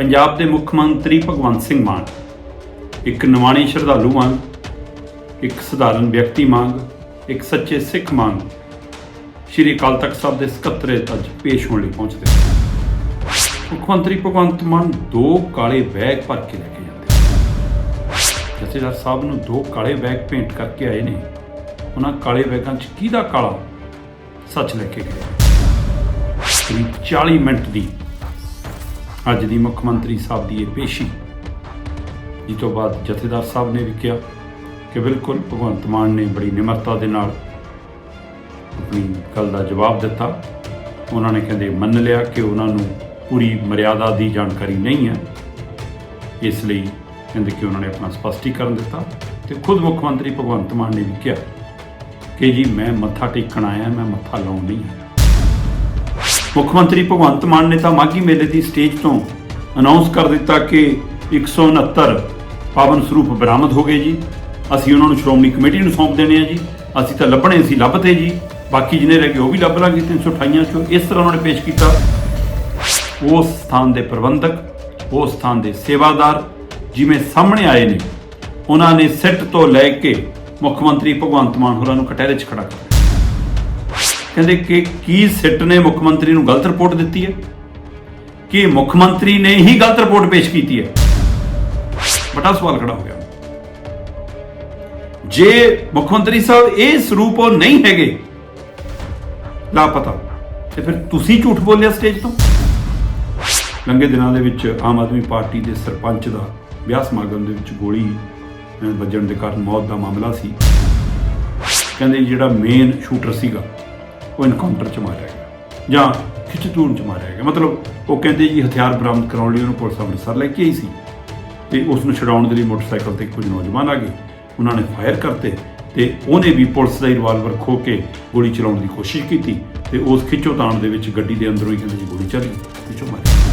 ਪੰਜਾਬ ਦੇ ਮੁੱਖ ਮੰਤਰੀ ਭਗਵੰਤ ਸਿੰਘ ਮਾਨ, ਇੱਕ ਨਿਮਾਣੀ ਸ਼ਰਧਾਲੂ ਵਾਂਗ ਇੱਕ ਸਧਾਰਨ ਵਿਅਕਤੀ ਵਾਂਗ ਇੱਕ ਸੱਚੇ ਸਿੱਖ ਵਾਂਗ ਸ਼੍ਰੀ ਅਕਾਲ ਤਖਤ ਸਾਹਿਬ ਦੇ ਸਕੱਤਰੇ ਅੱਜ ਪੇਸ਼ ਹੋਣ ਲਈ ਪਹੁੰਚਦੇ ਹਨ। ਮੁੱਖ ਮੰਤਰੀ ਭਗਵੰਤ ਮਾਨ ਦੋ ਕਾਲੇ ਬੈਗ ਭਰ ਕੇ ਲੈ ਕੇ ਜਾਂਦੇ ਜਥੇਦਾਰ ਸਾਹਿਬ ਨੂੰ ਦੋ ਕਾਲੇ ਬੈਗ ਭੇਂਟ ਕਰਕੇ ਆਏ ਨੇ। ਉਹਨਾਂ ਕਾਲੇ ਬੈਗਾਂ 'ਚ ਕਿਹਦਾ ਕਾਲਾ? ਸੱਚ ਲੈ ਕੇ ਗਏ। ਕਰੀਬ 40 ਮਿੰਟ ਦੀ ਅੱਜ ਦੀ ਮੁੱਖ ਮੰਤਰੀ ਸਾਹਿਬ ਦੀ ਇਹ ਪੇਸ਼ੀ। ਜਿਸ ਤੋਂ ਬਾਅਦ ਜਥੇਦਾਰ ਸਾਹਿਬ ਨੇ ਵੀ ਕਿਹਾ ਕਿ ਬਿਲਕੁਲ ਭਗਵੰਤ ਮਾਨ ਨੇ ਬੜੀ ਨਿਮਰਤਾ ਦੇ ਨਾਲ ਆਪਣੀ ਗੱਲ ਦਾ ਜਵਾਬ ਦਿੱਤਾ। ਉਹਨਾਂ ਨੇ ਕਹਿੰਦੇ ਮੰਨ ਲਿਆ ਕਿ ਉਹਨਾਂ ਨੂੰ ਪੂਰੀ ਮਰਿਆਦਾ ਦੀ ਜਾਣਕਾਰੀ ਨਹੀਂ ਹੈ। ਇਸ ਲਈ ਕਹਿੰਦੇ ਕਿ ਉਹਨਾਂ ਨੇ ਆਪਣਾ ਸਪਸ਼ਟੀਕਰਨ ਦਿੱਤਾ ਤੇ ਖੁਦ ਮੁੱਖ ਮੰਤਰੀ ਭਗਵੰਤ ਮਾਨ ਨੇ ਵੀ ਕਿਹਾ ਕਿ ਜੀ ਮੈਂ ਮੱਥਾ ਟੇਕਣ ਆਇਆ, ਮੈਂ ਮੱਥਾ ਲਾਉਣ ਨਹੀਂ ਆਇਆ। ਮੁੱਖ ਮੰਤਰੀ ਭਗਵੰਤ ਮਾਨ ਨੇ ਤਾਂ ਮਾਘੀ ਮੇਲੇ ਦੀ ਸਟੇਜ ਤੋਂ ਅਨਾਉਂਸ ਕਰ ਦਿੱਤਾ ਕਿ 169 ਪਾਵਨ ਸਰੂਪ ਬਰਾਮਦ ਹੋ ਗਏ ਜੀ। ਅਸੀਂ ਉਹਨਾਂ ਨੂੰ ਸ਼੍ਰੋਮਣੀ ਕਮੇਟੀ ਨੂੰ ਸੌਂਪ ਦੇਣੇ ਆ ਜੀ। ਅਸੀਂ ਤਾਂ ਲੱਭਣੇ ਸੀ ਲੱਭਤੇ ਜੀ। ਬਾਕੀ ਜਿਹਨੇ ਰਹਿ ਗਏ ਉਹ ਵੀ ਲੱਭ ਲਾਂਗੇ 328 ਚੋਂ। ਇਸ ਤਰ੍ਹਾਂ ਉਹਨਾਂ ਨੇ ਪੇਸ਼ ਕੀਤਾ। ਉਸ ਸਥਾਨ ਦੇ ਪ੍ਰਬੰਧਕ, ਉਸ ਸਥਾਨ ਦੇ ਸੇਵਾਦਾਰ ਜਿਵੇਂ ਸਾਹਮਣੇ ਆਏ ਨੇ, ਉਹਨਾਂ ਨੇ ਸਿੱਟ ਤੋਂ ਲੈ ਕੇ ਮੁੱਖ ਮੰਤਰੀ ਭਗਵੰਤ ਮਾਨ ਹੋਰਾਂ ਨੂੰ ਕਟਹਿਰੇ 'ਚ ਖੜਾ ਕੀਤਾ ਕਹਿੰਦੇ ਕਿ ਕੀ ਸਿੱਟ ਨੇ ਮੁੱਖ ਮੰਤਰੀ ਨੂੰ ਗਲਤ ਰਿਪੋਰਟ ਦਿੱਤੀ ਹੈ? ਕਿ ਮੁੱਖ ਮੰਤਰੀ ਨੇ ਹੀ ਗਲਤ ਰਿਪੋਰਟ ਪੇਸ਼ ਕੀਤੀ ਹੈ? ਬੜਾ ਸਵਾਲ ਖੜਾ ਹੋ ਗਿਆ। ਜੇ ਮੁੱਖ ਮੰਤਰੀ ਸਾਹਿਬ ਇਹ ਸਰੂਪ ਉਹ ਨਹੀਂ ਹੈਗੇ, ਲਾਪਤਾ, ਤੇ ਫਿਰ ਤੁਸੀਂ ਝੂਠ ਬੋਲਿਆ ਸਟੇਜ ਤੋਂ? ਲੰਘੇ ਦਿਨਾਂ ਦੇ ਵਿੱਚ ਆਮ ਆਦਮੀ ਪਾਰਟੀ ਦੇ ਸਰਪੰਚ ਦਾ ਵਿਆਹ ਸਮਾਗਮ ਦੇ ਵਿੱਚ ਗੋਲੀ ਵੱਜਣ ਦੇ ਕਾਰਨ ਮੌਤ ਦਾ ਮਾਮਲਾ ਸੀ। ਕਹਿੰਦੇ ਜਿਹੜਾ ਮੇਨ ਸ਼ੂਟਰ ਸੀਗਾ ਉਹ ਇਨਕਾਊਂਟਰ ਚ ਮਾਰਿਆ ਗਿਆ। ਜਾਂ ਖਿੱਚਤੂਣ ਚ ਮਾਰਿਆ ਗਿਆ। ਮਤਲਬ ਉਹ ਕਹਿੰਦੇ ਜੀ ਹਥਿਆਰ ਬਰਾਮਦ ਕਰਾਉਣ ਲਈ ਉਹਨੂੰ ਪੁਲਿਸ ਅੰਮ੍ਰਿਤਸਰ ਲੈ ਕੇ ਆਈ ਸੀ। ਤੇ ਉਸ ਨੂੰ ਛਡਾਉਣ ਦੇ ਲਈ ਮੋਟਰਸਾਈਕਲ ਤੇ ਕੁਝ ਨੌਜਵਾਨ ਆ ਗਏ। ਉਹਨਾਂ ਨੇ ਫਾਇਰ ਕਰਤੇ ਤੇ ਉਹਨੇ ਵੀ ਪੁਲਿਸ ਦਾ ਰਿਵਾਲਵਰ ਖੋ ਕੇ ਗੋਲੀ ਚਲਾਉਣ ਦੀ ਕੋਸ਼ਿਸ਼ ਕੀਤੀ ਤੇ ਉਸ ਖਿੱਚੋਤਾਣ ਦੇ ਵਿੱਚ ਗੱਡੀ ਦੇ ਅੰਦਰੋਂ ਹੀ ਕਹਿੰਦੇ ਜੀ ਗੋਲੀ ਚੱਲ ਗਈ ਵਿੱਚੋਂ ਮਾਰਿਆ।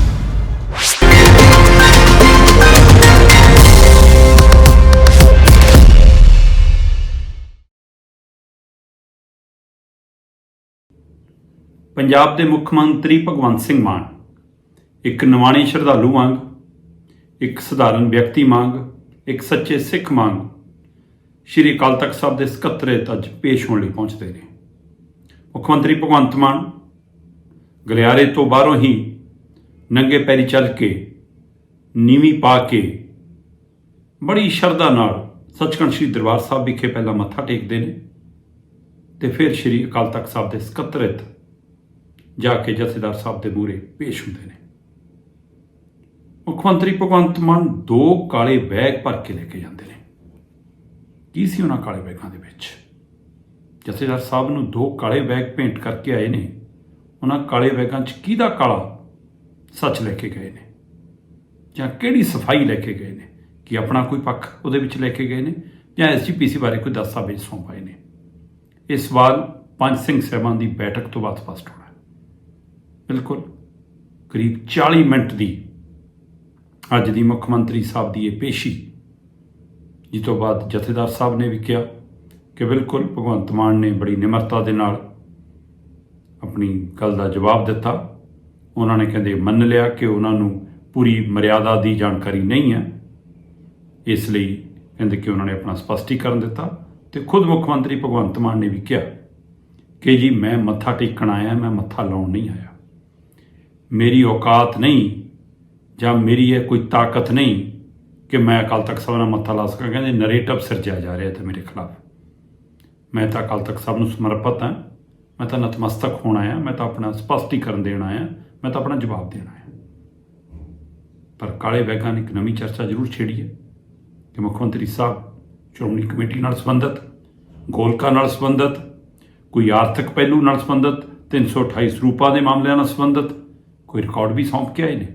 ਪੰਜਾਬ ਦੇ ਮੁੱਖ ਮੰਤਰੀ ਭਗਵੰਤ ਸਿੰਘ ਮਾਨ, ਇੱਕ ਨਿਮਾਣੀ ਸ਼ਰਧਾਲੂ ਵਾਂਗ, ਇੱਕ ਸਧਾਰਨ ਵਿਅਕਤੀ ਵਾਂਗ, ਇੱਕ ਸੱਚੇ ਸਿੱਖ ਵਾਂਗ ਸ਼੍ਰੀ ਅਕਾਲ ਤਖਤ ਸਾਹਿਬ ਦੇ ਸਕੱਤਰੇ ਅੱਜ ਪੇਸ਼ ਹੋਣ ਲਈ ਪਹੁੰਚਦੇ ਨੇ। ਮੁੱਖ ਮੰਤਰੀ ਭਗਵੰਤ ਮਾਨ ਗਲਿਆਰੇ ਤੋਂ ਬਾਹਰੋਂ ਹੀ ਨੰਗੇ ਪੈਰੀ ਚੱਲ ਕੇ, ਨੀਵੀਂ ਪਾ ਕੇ ਬੜੀ ਸ਼ਰਧਾ ਨਾਲ ਸੱਚਖੰਡ ਸ੍ਰੀ ਦਰਬਾਰ ਸਾਹਿਬ ਵਿਖੇ ਪਹਿਲਾਂ ਮੱਥਾ ਟੇਕਦੇ ਨੇ ਤੇ ਫਿਰ ਸ਼੍ਰੀ ਅਕਾਲ ਤਖਤ ਸਾਹਿਬ ਦੇ ਸਕੱਤਰੇਤ ਜਾ ਕੇ ਜਥੇਦਾਰ ਸਾਹਿਬ ਦੇ ਮੂਹਰੇ ਪੇਸ਼ ਹੁੰਦੇ ਨੇ। ਮੁੱਖ ਮੰਤਰੀ ਭਗਵੰਤ ਮਾਨ ਦੋ ਕਾਲੇ ਬੈਗ ਭਰ ਕੇ ਲੈ ਕੇ ਜਾਂਦੇ ਨੇ। ਕੀ ਸੀ ਉਹਨਾਂ ਕਾਲੇ ਬੈਗਾਂ ਦੇ ਵਿੱਚ? ਜਥੇਦਾਰ ਸਾਹਿਬ ਨੂੰ ਦੋ ਕਾਲੇ ਬੈਗ ਭੇਂਟ ਕਰਕੇ ਆਏ ਨੇ। ਉਹਨਾਂ ਕਾਲੇ ਬੈਗਾਂ 'ਚ ਕਿਹਦਾ ਕਾਲਾ ਸੱਚ ਲੈ ਕੇ ਗਏ ਨੇ? ਜਾਂ ਕਿਹੜੀ ਸਫ਼ਾਈ ਲੈ ਕੇ ਗਏ ਨੇ? ਕਿ ਆਪਣਾ ਕੋਈ ਪੱਖ ਉਹਦੇ ਵਿੱਚ ਲੈ ਕੇ ਗਏ ਨੇ? ਜਾਂ ਐਸਜੀਪੀਸੀ ਬਾਰੇ ਕੋਈ ਦਸਤਾਵੇਜ਼ ਸੌਂਪਾਏ ਨੇ? ਇਹ ਸਵਾਲ ਪੰਜ ਸਿੰਘ ਸਾਹਿਬਾਨ ਦੀ ਬੈਠਕ ਤੋਂ ਬਾਅਦ ਸਪਸ਼ਟ ਹੋਣਾ। ਬਿਲਕੁਲ। ਕਰੀਬ 40 ਮਿੰਟ ਦੀ ਅੱਜ ਦੀ ਮੁੱਖ ਮੰਤਰੀ ਸਾਹਿਬ ਦੀ ਇਹ ਪੇਸ਼ੀ, ਜਿਸ ਤੋਂ ਬਾਅਦ ਜਥੇਦਾਰ ਸਾਹਿਬ ਨੇ ਵੀ ਕਿਹਾ ਕਿ ਬਿਲਕੁਲ ਭਗਵੰਤ ਮਾਨ ਨੇ ਬੜੀ ਨਿਮਰਤਾ ਦੇ ਨਾਲ ਆਪਣੀ ਗੱਲ ਦਾ ਜਵਾਬ ਦਿੱਤਾ। ਉਹਨਾਂ ਨੇ ਕਹਿੰਦੇ ਮੰਨ ਲਿਆ ਕਿ ਉਹਨਾਂ ਨੂੰ ਪੂਰੀ ਮਰਿਆਦਾ ਦੀ ਜਾਣਕਾਰੀ ਨਹੀਂ ਹੈ। ਇਸ ਲਈ ਕਹਿੰਦੇ ਕਿ ਉਹਨਾਂ ਨੇ ਆਪਣਾ ਸਪਸ਼ਟੀਕਰਨ ਦਿੱਤਾ ਤੇ ਖੁਦ ਮੁੱਖ ਮੰਤਰੀ ਭਗਵੰਤ ਮਾਨ ਨੇ ਵੀ ਕਿਹਾ ਕਿ ਜੀ ਮੈਂ ਮੱਥਾ ਟੇਕਣ ਆਇਆ, ਮੈਂ ਮੱਥਾ ਲਾਉਣ ਨਹੀਂ ਆਇਆ। ਮੇਰੀ ਔਕਾਤ ਨਹੀਂ ਜਾਂ ਮੇਰੀ ਇਹ ਕੋਈ ਤਾਕਤ ਨਹੀਂ ਕਿ ਮੈਂ ਅਕਾਲ ਤਖਤ ਸਾਹਿਬ ਨਾਲ ਮੱਥਾ ਲਾ ਸਕਾਂ। ਕਹਿੰਦੇ ਨਰੇਟਿਵ ਸਿਰਜਿਆ ਜਾ ਰਿਹਾ ਤੇ ਮੇਰੇ ਖਿਲਾਫ। ਮੈਂ ਤਾਂ ਅਕਾਲ ਤਖਤ ਸਾਹਿਬ ਨੂੰ ਸਮਰਪਿਤ ਹਾਂ। ਮੈਂ ਤਾਂ ਨਤਮਸਤਕ ਹੋਣਾ ਆ ਮੈਂ ਤਾਂ ਆਪਣਾ ਸਪਸ਼ਟੀਕਰਨ ਦੇਣ ਆਇਆ। ਮੈਂ ਤਾਂ ਆਪਣਾ ਜਵਾਬ ਦੇਣ ਆ ਪਰ ਕਾਲੇ ਬੈਗਾਂ ਨੇ ਇੱਕ ਨਵੀਂ ਚਰਚਾ ਜ਼ਰੂਰ ਛੇੜੀ ਹੈ ਕਿ ਮੁੱਖ ਮੰਤਰੀ ਸਾਹਿਬ ਸ਼੍ਰੋਮਣੀ ਕਮੇਟੀ ਨਾਲ ਸੰਬੰਧਿਤ, ਗੋਲਕਾ ਨਾਲ ਸੰਬੰਧਿਤ, ਕੋਈ ਆਰਥਿਕ ਪਹਿਲੂ ਨਾਲ ਸੰਬੰਧਿਤ 328 ਸਰੂਪਾਂ ਦੇ ਮਾਮਲਿਆਂ ਨਾਲ ਸੰਬੰਧਿਤ ਕੋਈ ਰਿਕਾਰਡ ਵੀ ਸੌਂਪ ਕੇ ਆਏ ਨੇ?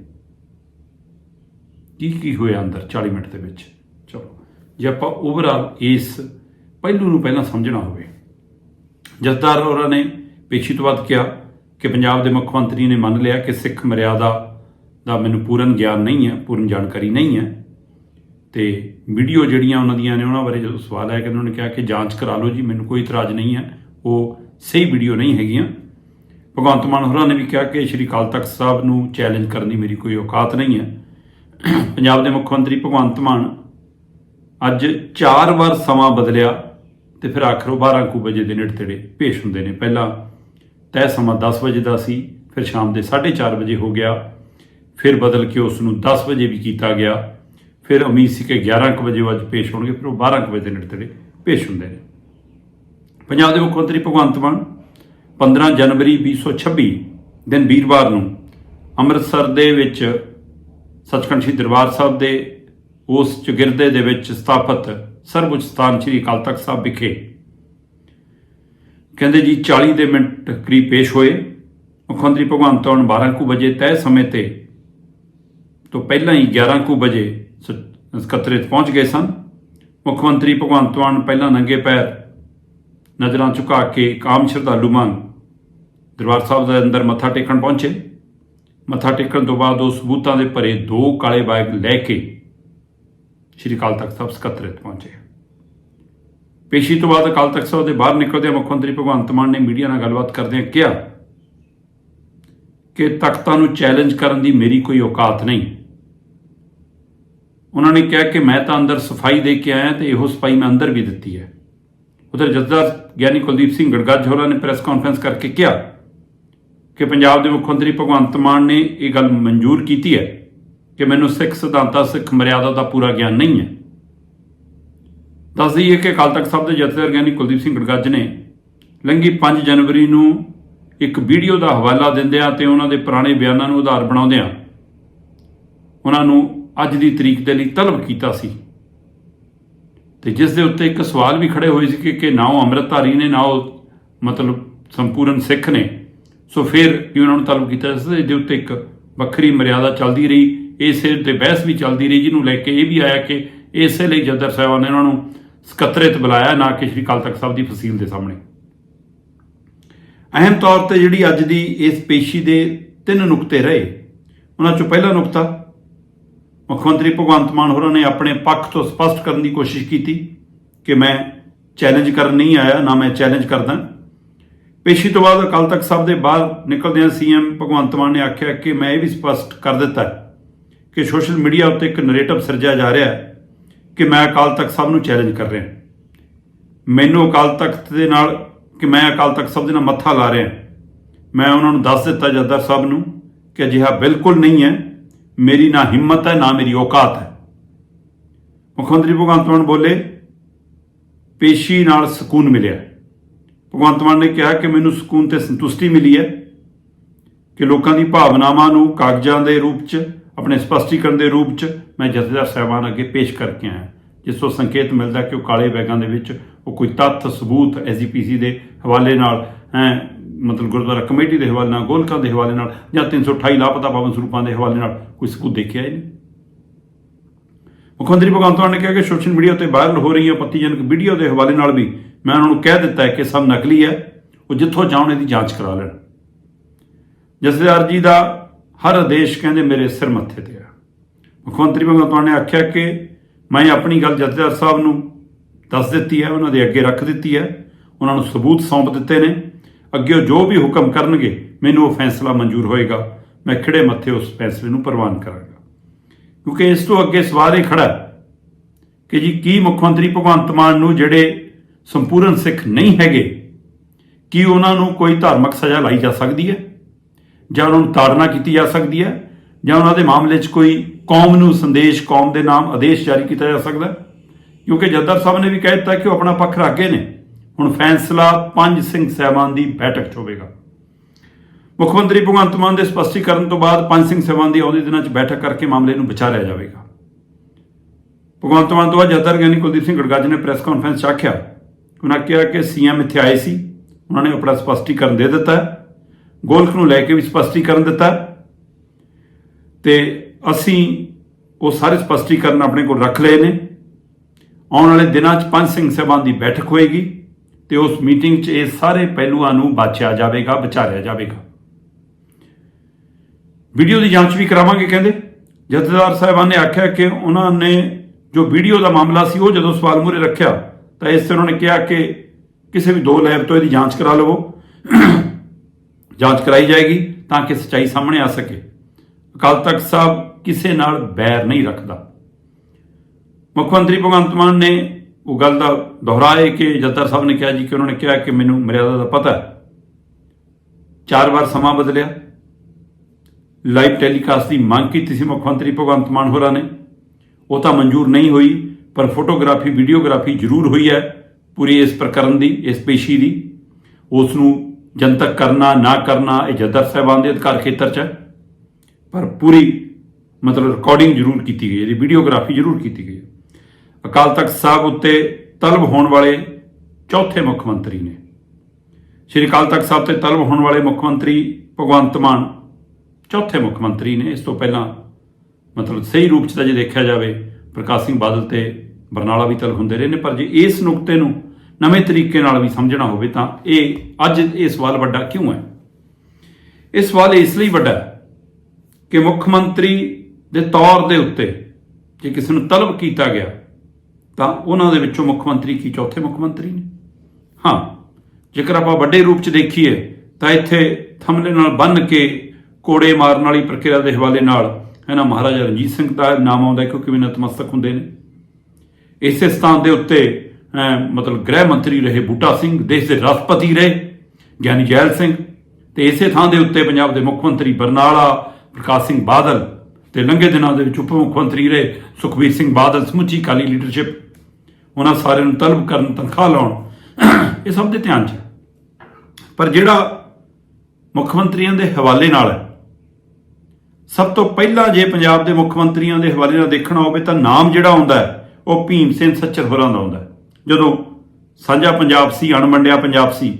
ਕੀ ਕੀ ਹੋਇਆ ਅੰਦਰ 40 ਮਿੰਟ ਦੇ ਵਿੱਚ? ਚਲੋ, ਜੇ ਆਪਾਂ ਓਵਰਆਲ ਇਸ ਪਹਿਲੂ ਨੂੰ ਪਹਿਲਾਂ ਸਮਝਣਾ ਹੋਵੇ ਜਥੇਦਾਰ ਹੋਰਾਂ ਨੇ ਪੇਸ਼ੀ ਤੋਂ ਬਾਅਦ ਕਿਹਾ ਕਿ ਪੰਜਾਬ ਦੇ ਮੁੱਖ ਮੰਤਰੀ ਨੇ ਮੰਨ ਲਿਆ ਕਿ ਸਿੱਖ ਮਰਿਆਦਾ ਦਾ ਮੈਨੂੰ ਪੂਰਨ ਗਿਆਨ ਨਹੀਂ ਹੈ, ਪੂਰਨ ਜਾਣਕਾਰੀ ਨਹੀਂ ਹੈ। ਤੇ ਵੀਡੀਓ ਜਿਹੜੀਆਂ ਉਹਨਾਂ ਦੀਆਂ ਨੇ, ਉਹਨਾਂ ਬਾਰੇ ਜਦੋਂ ਸਵਾਲ ਆਇਆ ਕਿ ਉਹਨਾਂ ਨੇ ਕਿਹਾ ਕਿ ਜਾਂਚ ਕਰਾ ਲਓ ਜੀ, ਮੈਨੂੰ ਕੋਈ ਇਤਰਾਜ਼ ਨਹੀਂ ਹੈ, ਉਹ ਸਹੀ ਵੀਡੀਓ ਨਹੀਂ ਹੈਗੀਆਂ। ਭਗਵੰਤ ਮਾਨ ਹੋਰਾਂ ਨੇ ਵੀ ਕਿਹਾ ਕਿ ਸ਼੍ਰੀ ਅਕਾਲ ਤਖਤ ਸਾਹਿਬ ਨੂੰ ਚੈਲੰਜ ਕਰਨ ਦੀ ਮੇਰੀ ਕੋਈ ਔਕਾਤ ਨਹੀਂ ਹੈ। ਪੰਜਾਬ ਦੇ ਮੁੱਖ ਮੰਤਰੀ ਭਗਵੰਤ ਮਾਨ ਅੱਜ ਚਾਰ ਵਾਰ ਸਮਾਂ ਬਦਲਿਆ ਤੇ ਫਿਰ ਆਖਰ ਉਹ 12 ਕੁ ਵਜੇ ਦੇ ਨੇੜੇ ਤੇੜੇ ਪੇਸ਼ ਹੁੰਦੇ ਨੇ। ਪਹਿਲਾਂ ਤੈਅ ਸਮਾਂ 10 ਵਜੇ ਦਾ ਸੀ, ਫਿਰ ਸ਼ਾਮ ਦੇ 4:30 ਵਜੇ ਹੋ ਗਿਆ, ਫਿਰ ਬਦਲ ਕੇ ਉਸ ਨੂੰ 10 ਵਜੇ ਵੀ ਕੀਤਾ ਗਿਆ, ਫਿਰ ਉਮੀਦ ਸੀ ਕਿ 11 ਕੁ ਵਜੇ ਉਹ ਅੱਜ ਪੇਸ਼ ਹੋਣਗੇ, ਫਿਰ ਉਹ 12 ਕੁ ਵਜੇ ਦੇ ਨੇੜੇ ਤੇੜੇ ਪੇਸ਼ ਹੁੰਦੇ ਨੇ। ਪੰਜਾਬ ਦੇ ਮੁੱਖ ਮੰਤਰੀ ਭਗਵੰਤ ਮਾਨ 15 ਜਨਵਰੀ 2026 ਦਿਨ ਵੀਰਵਾਰ ਨੂੰ ਅੰਮ੍ਰਿਤਸਰ ਦੇ ਵਿੱਚ ਸੱਚਖੰਡ ਸ੍ਰੀ ਦਰਬਾਰ ਸਾਹਿਬ ਦੇ ਉਸ ਚਗਿਰਦੇ ਦੇ ਵਿੱਚ ਸਥਾਪਿਤ ਸਰਵਉੱਚ ਸਥਾਨ ਸ੍ਰੀ ਅਕਾਲ ਤਖਤ ਸਾਹਿਬ ਵਿਖੇ ਕਹਿੰਦੇ ਜੀ 40 ਦੇ ਮਿੰਟ ਕਰੀਬ ਪੇਸ਼ ਹੋਏ। ਮੁੱਖ ਮੰਤਰੀ ਭਗਵੰਤ ਮਾਨ 12 ਕੁ ਵਜੇ ਤੈਅ ਸਮੇਂ ਤੇ ਤੋਂ ਪਹਿਲਾਂ ਹੀ 11 ਕੁ ਵਜੇ ਸ- ਸਕੱਤਰੇਤ ਪਹੁੰਚ ਗਏ ਸਨ। ਮੁੱਖ ਮੰਤਰੀ ਭਗਵੰਤ ਮਾਨ ਪਹਿਲਾਂ ਨੰਗੇ ਪੈਰ ਨਜ਼ਰਾਂ ਝੁਕਾ ਕੇ ਕਾਮ ਸ਼ਰਧਾਲੂ ਵਾਂਗ ਦਰਬਾਰ ਸਾਹਿਬ ਦੇ ਅੰਦਰ ਮੱਥਾ ਟੇਕਣ ਪਹੁੰਚੇ। ਮੱਥਾ ਟੇਕਣ ਤੋਂ ਬਾਅਦ ਉਹ ਸਬੂਤਾਂ ਦੇ ਭਰੇ ਦੋ ਕਾਲੇ ਬੈਗ ਲੈ ਕੇ ਸ਼੍ਰੀ ਅਕਾਲ ਤਖਤ ਸਾਹਿਬ ਸਕੱਤਰੇਤ ਪਹੁੰਚੇ। ਪੇਸ਼ੀ ਤੋਂ ਬਾਅਦ ਅਕਾਲ ਤਖਤ ਸਾਹਿਬ ਦੇ ਬਾਹਰ ਨਿਕਲਦਿਆਂ ਮੁੱਖ ਮੰਤਰੀ ਭਗਵੰਤ ਮਾਨ ਨੇ ਮੀਡੀਆ ਨਾਲ ਗੱਲਬਾਤ ਕਰਦਿਆਂ ਕਿਹਾ ਕਿ ਤਖਤਾਂ ਨੂੰ ਚੈਲੰਜ ਕਰਨ ਦੀ ਮੇਰੀ ਕੋਈ ਔਕਾਤ ਨਹੀਂ। ਉਹਨਾਂ ਨੇ ਕਿਹਾ ਕਿ ਮੈਂ ਤਾਂ ਅੰਦਰ ਸਫ਼ਾਈ ਦੇ ਕੇ ਆਇਆ ਤੇ ਇਹੋ ਸਫ਼ਾਈ ਮੈਂ ਅੰਦਰ ਵੀ ਦਿੱਤੀ ਹੈ। ਉਧਰ ਜਥੇਦਾਰ ਗਿਆਨੀ ਕੁਲਦੀਪ ਸਿੰਘ ਗੜਗੱਜ ਹੋਰਾਂ ਨੇ ਪ੍ਰੈਸ ਕਾਨਫਰੰਸ ਕਰਕੇ ਕਿਹਾ ਕਿ ਪੰਜਾਬ ਦੇ ਮੁੱਖ ਮੰਤਰੀ ਭਗਵੰਤ ਮਾਨ ਨੇ ਇਹ ਗੱਲ ਮਨਜ਼ੂਰ ਕੀਤੀ ਹੈ ਕਿ ਮੈਨੂੰ ਸਿੱਖ ਸਿਧਾਂਤਾਂ, ਸਿੱਖ ਮਰਿਆਦਾ ਦਾ ਪੂਰਾ ਗਿਆਨ ਨਹੀਂ ਹੈ। ਦੱਸ ਦਈਏ ਕਿ ਅਕਾਲ ਤਖਤ ਸਾਹਿਬ ਦੇ ਜਥੇਦਾਰ ਗਿਆਨੀ ਕੁਲਦੀਪ ਸਿੰਘ ਗੜਗੱਜ ਨੇ ਲੰਘੀ 5 ਜਨਵਰੀ ਨੂੰ ਇੱਕ ਵੀਡੀਓ ਦਾ ਹਵਾਲਾ ਦਿੰਦਿਆਂ ਤੇ ਉਹਨਾਂ ਦੇ ਪੁਰਾਣੇ ਬਿਆਨਾਂ ਨੂੰ ਆਧਾਰ ਬਣਾਉਂਦਿਆਂ ਉਹਨਾਂ ਨੂੰ ਅੱਜ ਦੀ ਤਰੀਕ ਦੇ ਲਈ ਤਲਬ ਕੀਤਾ ਸੀ। ਤੇ ਜਿਸ ਦੇ ਉੱਤੇ ਇੱਕ ਸਵਾਲ ਵੀ ਖੜੇ ਹੋਏ ਸੀ ਕਿ ਨਾ ਉਹ ਅੰਮ੍ਰਿਤਧਾਰੀ ਨੇ, ਨਾ ਉਹ ਮਤਲਬ ਸੰਪੂਰਨ ਸਿੱਖ ਨੇ। ਸੋ ਫਿਰ ਵੀ ਉਹਨਾਂ ਨੂੰ ਤਲਬ ਕੀਤਾ ਇਸ ਦੇ ਉੱਤੇ ਇੱਕ ਵੱਖਰੀ ਮਰਿਆਦਾ ਚੱਲਦੀ ਰਹੀ ਇਸੇ ਤੇ ਬਹਿਸ ਵੀ ਚੱਲਦੀ ਰਹੀ, ਜਿਹਨੂੰ ਲੈ ਕੇ ਇਹ ਵੀ ਆਇਆ ਕਿ ਇਸੇ ਲਈ ਜਦਰ ਸਾਹਿਬਾਨ ਨੇ ਉਹਨਾਂ ਨੂੰ ਸਕੱਤਰੇਤ ਬੁਲਾਇਆ, ਨਾ ਕਿ ਸ਼੍ਰੀ ਅਕਾਲ ਤਖਤ ਸਾਹਿਬ ਦੀ ਫਸੀਲ ਦੇ ਸਾਹਮਣੇ। ਅਹਿਮ ਤੌਰ ਤੇ ਜਿਹੜੀ ਅੱਜ ਦੀ ਇਸ ਪੇਸ਼ੀ ਦੇ ਤਿੰਨ ਨੁਕਤੇ ਰਹੇ, ਉਹਨਾਂ ਚੋਂ ਪਹਿਲਾ ਨੁਕਤਾ, ਮੁੱਖ ਮੰਤਰੀ ਭਗਵੰਤ ਮਾਨ ਹੋਰਾਂ ਨੇ ਆਪਣੇ ਪੱਖ ਤੋਂ ਸਪਸ਼ਟ ਕਰਨ ਦੀ ਕੋਸ਼ਿਸ਼ ਕੀਤੀ ਕਿ ਮੈਂ ਚੈਲੰਜ ਕਰਨ ਨਹੀਂ ਆਇਆ, ਨਾ ਮੈਂ ਚੈਲੰਜ ਕਰਦਾ। ਪੇਸ਼ੀ ਤੋਂ ਬਾਅਦ ਅਕਾਲ ਤਖਤ ਸਾਹਿਬ ਦੇ ਬਾਹਰ ਨਿਕਲਦਿਆਂ ਸੀਐਮ ਭਗਵੰਤ ਮਾਨ ਨੇ ਆਖਿਆ ਕਿ ਮੈਂ ਇਹ ਵੀ ਸਪਸ਼ਟ ਕਰ ਦਿੱਤਾ ਕਿ ਸੋਸ਼ਲ ਮੀਡੀਆ ਉੱਤੇ ਇੱਕ ਨੈਰੇਟਿਵ ਸਿਰਜਿਆ ਜਾ ਰਿਹਾ ਹੈ ਕਿ ਮੈਂ ਅਕਾਲ ਤਖਤ ਸਾਹਿਬ ਨੂੰ ਚੈਲੰਜ ਕਰ ਰਿਹਾ ਮੈਨੂੰ ਅਕਾਲ ਤਖਤ ਦੇ ਨਾਲ ਕਿ ਮੈਂ ਅਕਾਲ ਤਖਤ ਸਾਹਿਬ ਦੇ ਨਾਲ ਮੱਥਾ ਲਾ ਰਿਹਾ ਮੈਂ ਉਹਨਾਂ ਨੂੰ ਦੱਸ ਦਿੱਤਾ ਜੱਦਰ ਸਾਹਿਬ ਨੂੰ ਕਿ ਅਜਿਹਾ ਬਿਲਕੁਲ ਨਹੀਂ ਹੈ। ਮੇਰੀ ਨਾ ਹਿੰਮਤ ਹੈ, ਨਾ ਮੇਰੀ ਔਕਾਤ ਹੈ। ਮੁੱਖ ਮੰਤਰੀ ਭਗਵੰਤ ਮਾਨ ਬੋਲੇ, ਪੇਸ਼ੀ ਨਾਲ ਸਕੂਨ ਮਿਲਿਆ। ਭਗਵੰਤ ਮਾਨ ਨੇ ਕਿਹਾ ਕਿ ਮੈਨੂੰ ਸਕੂਨ ਤੇ ਸੰਤੁਸ਼ਟੀ ਮਿਲੀ ਹੈ ਕਿ ਲੋਕਾਂ ਦੀ ਭਾਵਨਾਵਾਂ ਨੂੰ ਕਾਗਜ਼ਾਂ ਦੇ ਰੂਪ 'ਚ, ਆਪਣੇ ਸਪਸ਼ਟੀਕਰਨ ਦੇ ਰੂਪ 'ਚ ਮੈਂ ਜਥੇਦਾਰ ਸਾਹਿਬਾਨ ਅੱਗੇ ਪੇਸ਼ ਕਰਕੇ ਆਇਆ। ਜਿਸ ਤੋਂ ਸੰਕੇਤ ਮਿਲਦਾ ਕਿ ਉਹ ਕਾਲੇ ਬੈਗਾਂ ਦੇ ਵਿੱਚ, ਉਹ ਕੋਈ ਤੱਥ, ਸਬੂਤ ਐਸਜੀਪੀਸੀ ਦੇ ਹਵਾਲੇ ਨਾਲ, ਹੈ, ਮਤਲਬ ਗੁਰਦੁਆਰਾ ਕਮੇਟੀ ਦੇ ਹਵਾਲੇ ਨਾਲ, ਗੋਲਕਾਂ ਦੇ ਹਵਾਲੇ ਨਾਲ ਜਾਂ 328 ਲਾਪਤਾ ਪਾਵਨ ਸਰੂਪਾਂ ਦੇ ਹਵਾਲੇ ਨਾਲ ਕੋਈ ਸਬੂਤ ਦੇਖਿਆ ਹੀ ਨਹੀਂ। ਮੁੱਖ ਮੰਤਰੀ ਭਗਵੰਤ ਮਾਨ ਨੇ ਕਿਹਾ ਕਿ ਸੋਸ਼ਲ ਮੀਡੀਆ ਤੇ ਵਾਇਰਲ ਹੋ ਰਹੀਆਂ ਪੱਤੀਜਨਕ ਵੀਡੀਓ ਦੇ ਹਵਾਲੇ ਨਾਲ ਵੀ ਮੈਂ ਉਹਨਾਂ ਨੂੰ ਕਹਿ ਦਿੱਤਾ ਹੈ ਕਿ ਸਭ ਨਕਲੀ ਹੈ, ਉਹ ਜਿੱਥੋਂ ਚਾਹਣ ਇਹਦੀ ਜਾਂਚ ਕਰਾ ਲੈਣ। ਜਸਦਾਰ ਜੀ ਦਾ ਹਰ ਆਦੇਸ਼ ਕਹਿੰਦੇ ਮੇਰੇ ਸਿਰ ਮੱਥੇ ਤੇ ਆ। ਮੁੱਖ ਮੰਤਰੀ ਭਗਵੰਤ ਮਾਨ ਨੇ ਆਖਿਆ ਕਿ ਮੈਂ ਆਪਣੀ ਗੱਲ ਜਥੇਦਾਰ ਸਾਹਿਬ ਨੂੰ ਦੱਸ ਦਿੱਤੀ ਹੈ, ਉਹਨਾਂ ਦੇ ਅੱਗੇ ਰੱਖ ਦਿੱਤੀ ਹੈ, ਉਹਨਾਂ ਨੂੰ ਸਬੂਤ ਸੌਂਪ ਦਿੱਤੇ ਨੇ। ਅੱਗੇ ਉਹ ਜੋ ਵੀ ਹੁਕਮ ਕਰਨਗੇ, ਮੈਨੂੰ ਉਹ ਫੈਸਲਾ ਮਨਜ਼ੂਰ ਹੋਏਗਾ। ਮੈਂ ਖਿੜੇ ਮੱਥੇ ਉਸ ਫੈਸਲੇ ਨੂੰ ਪ੍ਰਵਾਨ ਕਰਾਂਗਾ। ਕਿਉਂਕਿ ਇਸ ਤੋਂ ਅੱਗੇ ਸਵਾਲ ਇਹ ਖੜਾ ਕਿ ਜੀ ਕੀ ਮੁੱਖ ਮੰਤਰੀ ਭਗਵੰਤ ਮਾਨ ਨੂੰ ਜਿਹੜੇ ਸੰਪੂਰਨ ਸਿੱਖ ਨਹੀਂ ਹੈਗੇ, ਕੀ ਉਹਨਾਂ ਨੂੰ ਕੋਈ ਧਾਰਮਿਕ ਸਜ਼ਾ ਲਾਈ ਜਾ ਸਕਦੀ ਹੈ? ਜਾਂ ਉਹਨਾਂ ਨੂੰ ਤਾੜਨਾ ਕੀਤੀ ਜਾ ਸਕਦੀ ਹੈ? ਜਾਂ ਉਹਨਾਂ ਦੇ ਮਾਮਲੇ 'ਚ ਕੋਈ ਕੌਮ ਨੂੰ ਸੰਦੇਸ਼, ਕੌਮ ਦੇ ਨਾਮ ਆਦੇਸ਼ ਜਾਰੀ ਕੀਤਾ ਜਾ ਸਕਦਾ ਕਿਉਂਕਿ ਜੱਦਰ ਸਾਹਿਬ ਨੇ ਵੀ ਕਹਿ ਦਿੱਤਾ ਕਿ ਉਹ ਆਪਣਾ ਪੱਖ ਰੱਖੇ ਨੇ। ਹੁਣ ਫੈਸਲਾ ਪੰਜ ਸਿੰਘ ਸਹਿਬਾਨ ਦੀ ਬੈਠਕ 'ਚ ਹੋਵੇਗਾ। ਮੁੱਖ ਮੰਤਰੀ ਭਗਵੰਤ ਮਾਨ ਦੇ ਸਪਸ਼ਟੀਕਰਨ ਤੋਂ ਬਾਅਦ ਪੰਜ ਸਿੰਘ ਸਹਿਬਾਨ ਦੀ ਆਉਂਦੇ ਦਿਨਾਂ 'ਚ ਬੈਠਕ ਕਰਕੇ ਮਾਮਲੇ ਨੂੰ ਵਿਚਾਰਿਆ ਜਾਵੇਗਾ। ਭਗਵੰਤ ਮਾਨ ਤੋਂ ਬਾਅਦ ਜੱਦਰ ਗਿਆਨੀ ਕੁਲਦੀਪ ਸਿੰਘ ਗੜਗੱਜ ਨੇ ਪ੍ਰੈਸ ਕਾਨਫਰੰਸ 'ਚ ਆਖਿਆ ਉਹਨਾਂ ਕਿਹਾ ਕਿ ਸੀਐਮ ਇੱਥੇ ਆਏ ਸੀ। ਉਹਨਾਂ ਨੇ ਆਪਣਾ ਸਪਸ਼ਟੀਕਰਨ ਦੇ ਦਿੱਤਾ। ਗੋਲਕ ਨੂੰ ਲੈ ਕੇ ਵੀ ਸਪਸ਼ਟੀਕਰਨ ਦਿੱਤਾ। ਹੈ ਤੇ ਅਸੀਂ ਉਹ ਸਾਰੇ ਸਪਸ਼ਟੀਕਰਨ ਆਪਣੇ ਕੋਲ ਰੱਖ ਲਏ ਨੇ। ਆਉਣ ਵਾਲੇ ਦਿਨਾਂ 'ਚ ਪੰਜ ਸਿੰਘ ਸਾਹਿਬਾਨ ਦੀ ਬੈਠਕ ਹੋਏਗੀ ਤੇ ਉਸ ਮੀਟਿੰਗ 'ਚ ਇਹ ਸਾਰੇ ਪਹਿਲੂਆਂ ਨੂੰ ਬਾਚਿਆ ਜਾਵੇਗਾ, ਵਿਚਾਰਿਆ ਜਾਵੇਗਾ। ਵੀਡੀਓ ਦੀ ਜਾਂਚ ਵੀ ਕਰਾਵਾਂਗੇ, ਕਹਿੰਦੇ। ਜਥੇਦਾਰ ਸਾਹਿਬਾਨ ਨੇ ਆਖਿਆ ਕਿ ਉਹਨਾਂ ਨੇ ਜੋ ਵੀਡੀਓ ਦਾ ਮਾਮਲਾ ਸੀ, ਉਹ ਜਦੋਂ ਸਵਾਲ ਮੂਰੇ ਰੱਖਿਆ ਤਾਂ ਇਸ ਤੇ ਉਹਨਾਂ ਨੇ ਕਿਹਾ ਕਿ ਕਿਸੇ ਵੀ ਦੋ ਲੈਬ ਤੋਂ ਇਹਦੀ ਜਾਂਚ ਕਰਾ ਲਵੋ। ਜਾਂਚ ਕਰਾਈ ਜਾਏਗੀ ਤਾਂ ਕਿ ਸੱਚਾਈ ਸਾਹਮਣੇ ਆ ਸਕੇ। ਅਕਾਲ ਤਖਤ ਸਾਹਿਬ ਕਿਸੇ ਨਾਲ ਬੈਰ ਨਹੀਂ ਰੱਖਦਾ। ਮੁੱਖ ਮੰਤਰੀ ਭਗਵੰਤ ਮਾਨ ਨੇ ਉਹ ਗੱਲ ਦਾ ਦੁਹਰਾਏ ਕਿ ਜੱਤਰ ਸਾਹਿਬ ਨੇ ਕਿਹਾ ਜੀ ਕਿ ਉਹਨਾਂ ਨੇ ਕਿਹਾ ਕਿ ਮੈਨੂੰ ਮਰਿਆਦਾ ਦਾ ਪਤਾ ਹੈ। ਚਾਰ ਵਾਰ ਸਮਾਂ ਬਦਲਿਆ। ਲਾਈਵ ਟੈਲੀਕਾਸਟ ਦੀ ਮੰਗ ਕੀਤੀ ਸੀ ਮੁੱਖ ਮੰਤਰੀ ਭਗਵੰਤ ਮਾਨ ਹੋਰਾਂ ਨੇ। ਉਹ ਤਾਂ ਮਨਜ਼ੂਰ ਨਹੀਂ ਹੋਈ। ਪਰ ਫੋਟੋਗ੍ਰਾਫੀ, ਵੀਡੀਓਗ੍ਰਾਫੀ ਜ਼ਰੂਰ ਹੋਈ ਹੈ ਪੂਰੀ ਇਸ ਪ੍ਰਕਰਨ ਦੀ, ਇਸ ਪੇਸ਼ੀ ਦੀ। ਉਸ ਨੂੰ ਜਨਤਕ ਕਰਨਾ, ਨਾ ਕਰਨਾ ਇਹ ਜੱਦਰ ਸਾਹਿਬਾਨ ਦੇ ਅਧਿਕਾਰ ਖੇਤਰ 'ਚ ਹੈ। ਪਰ ਪੂਰੀ ਮਤਲਬ ਰਿਕਾਰਡਿੰਗ ਜ਼ਰੂਰ ਕੀਤੀ ਗਈ ਹੈ, ਇਹਦੀ ਵੀਡੀਓਗ੍ਰਾਫੀ ਜ਼ਰੂਰ ਕੀਤੀ ਗਈ ਹੈ। ਅਕਾਲ ਤਖਤ ਸਾਹਿਬ ਉੱਤੇ ਤਲਬ ਹੋਣ ਵਾਲੇ ਚੌਥੇ ਮੁੱਖ ਮੰਤਰੀ ਨੇ। ਸ਼੍ਰੀ ਅਕਾਲ ਤਖਤ ਸਾਹਿਬ ਤੇ ਤਲਬ ਹੋਣ ਵਾਲੇ ਮੁੱਖ ਮੰਤਰੀ ਭਗਵੰਤ ਮਾਨ ਚੌਥੇ ਮੁੱਖ ਮੰਤਰੀ ਨੇ। ਇਸ ਤੋਂ ਪਹਿਲਾਂ ਮਤਲਬ ਸਹੀ ਰੂਪ 'ਚ ਤਾਂ ਜੇ ਦੇਖਿਆ ਜਾਵੇ ਪ੍ਰਕਾਸ਼ ਸਿੰਘ ਬਾਦਲ ਤੇ ਬਰਨਾਲਾ ਵੀ ਤਲਬ ਹੁੰਦੇ ਰਹੇ ਨੇ, ਪਰ ਜੇ ਇਸ ਨੁਕਤੇ ਨੂੰ ਨਵੇਂ ਤਰੀਕੇ ਨਾਲ ਵੀ ਸਮਝਣਾ ਹੋਵੇ ਤਾਂ ਇਹ ਅੱਜ ਇਹ ਸਵਾਲ ਵੱਡਾ ਕਿਉਂ ਹੈ? ਇਹ ਸਵਾਲ ਇਸ ਲਈ ਵੱਡਾ ਕਿ ਮੁੱਖ ਮੰਤਰੀ ਦੇ ਤੌਰ ਦੇ ਉੱਤੇ ਜੇ ਕਿਸੇ ਨੂੰ ਤਲਬ ਕੀਤਾ ਗਿਆ, ਤਾਂ ਉਹਨਾਂ ਦੇ ਵਿੱਚੋਂ ਮੁੱਖ ਮੰਤਰੀ ਕੀ ਚੌਥੇ ਮੁੱਖ ਮੰਤਰੀ ਨੇ? ਹਾਂ, ਜੇਕਰ ਆਪਾਂ ਵੱਡੇ ਰੂਪ 'ਚ ਦੇਖੀਏ ਤਾਂ ਇੱਥੇ ਥੰਮਲੇ ਨਾਲ ਬੰਨ ਕੇ ਕੋੜੇ ਮਾਰਨ ਵਾਲੀ ਪ੍ਰਕਿਰਿਆ ਦੇ ਹਵਾਲੇ ਨਾਲ ਇਹਨਾਂ ਮਹਾਰਾਜਾ ਰਣਜੀਤ ਸਿੰਘ ਦਾ ਨਾਮ ਆਉਂਦਾ, ਕਿਉਂਕਿ ਵੀ ਨਤਮਸਤਕ ਹੁੰਦੇ ਨੇ। ਇਸੇ ਸਥਾਨ ਦੇ ਉੱਤੇ ਮਤਲਬ ਗ੍ਰਹਿ ਮੰਤਰੀ ਰਹੇ ਬੂਟਾ ਸਿੰਘ, ਦੇਸ਼ ਦੇ ਰਾਸ਼ਟਰਪਤੀ ਰਹੇ ਗਿਆਨੀ ਜੈਲ ਸਿੰਘ। ਤੇ ਇਸੇ ਥਾਂ ਦੇ ਉੱਤੇ ਪੰਜਾਬ ਦੇ ਮੁੱਖ ਮੰਤਰੀ ਬਰਨਾਲਾ ਪ੍ਰਕਾਸ਼ ਸਿੰਘ ਬਾਦਲ ਤੇ ਲੰਘੇ ਦਿਨਾਂ ਦੇ ਵਿੱਚ ਉਪ ਮੁੱਖ ਮੰਤਰੀ ਰਹੇ ਸੁਖਬੀਰ ਸਿੰਘ ਬਾਦਲ, ਸਮੁੱਚੀ ਕਾਲੀ ਲੀਡਰਸ਼ਿਪ। ਉਹਨਾਂ ਸਾਰਿਆਂ ਨੂੰ ਤਲਬ ਕਰਨ, ਤਨਖਾਹ ਲਾਉਣ, ਇਹ ਸਭ ਦੇ ਧਿਆਨ 'ਚ ਪਰ ਜਿਹੜਾ ਮੁੱਖ ਮੰਤਰੀਆਂ ਦੇ ਹਵਾਲੇ ਨਾਲ ਹੈ ਸਭ ਤੋਂ ਪਹਿਲਾਂ ਜੇ ਪੰਜਾਬ ਦੇ ਮੁੱਖ ਮੰਤਰੀਆਂ ਦੇ ਹਵਾਲੇ ਨਾਲ ਦੇਖਣਾ ਹੋਵੇ ਤਾਂ ਨਾਮ ਜਿਹੜਾ ਆਉਂਦਾ ਉਹ ਭੀਮ ਸਿੰਘ ਸੱਚਰ ਹੋਰਾਂ ਦਾ ਆਉਂਦਾ ਜਦੋਂ ਸਾਂਝਾ ਪੰਜਾਬ ਸੀ ਅਣਵੰਡਿਆ ਪੰਜਾਬ ਸੀ,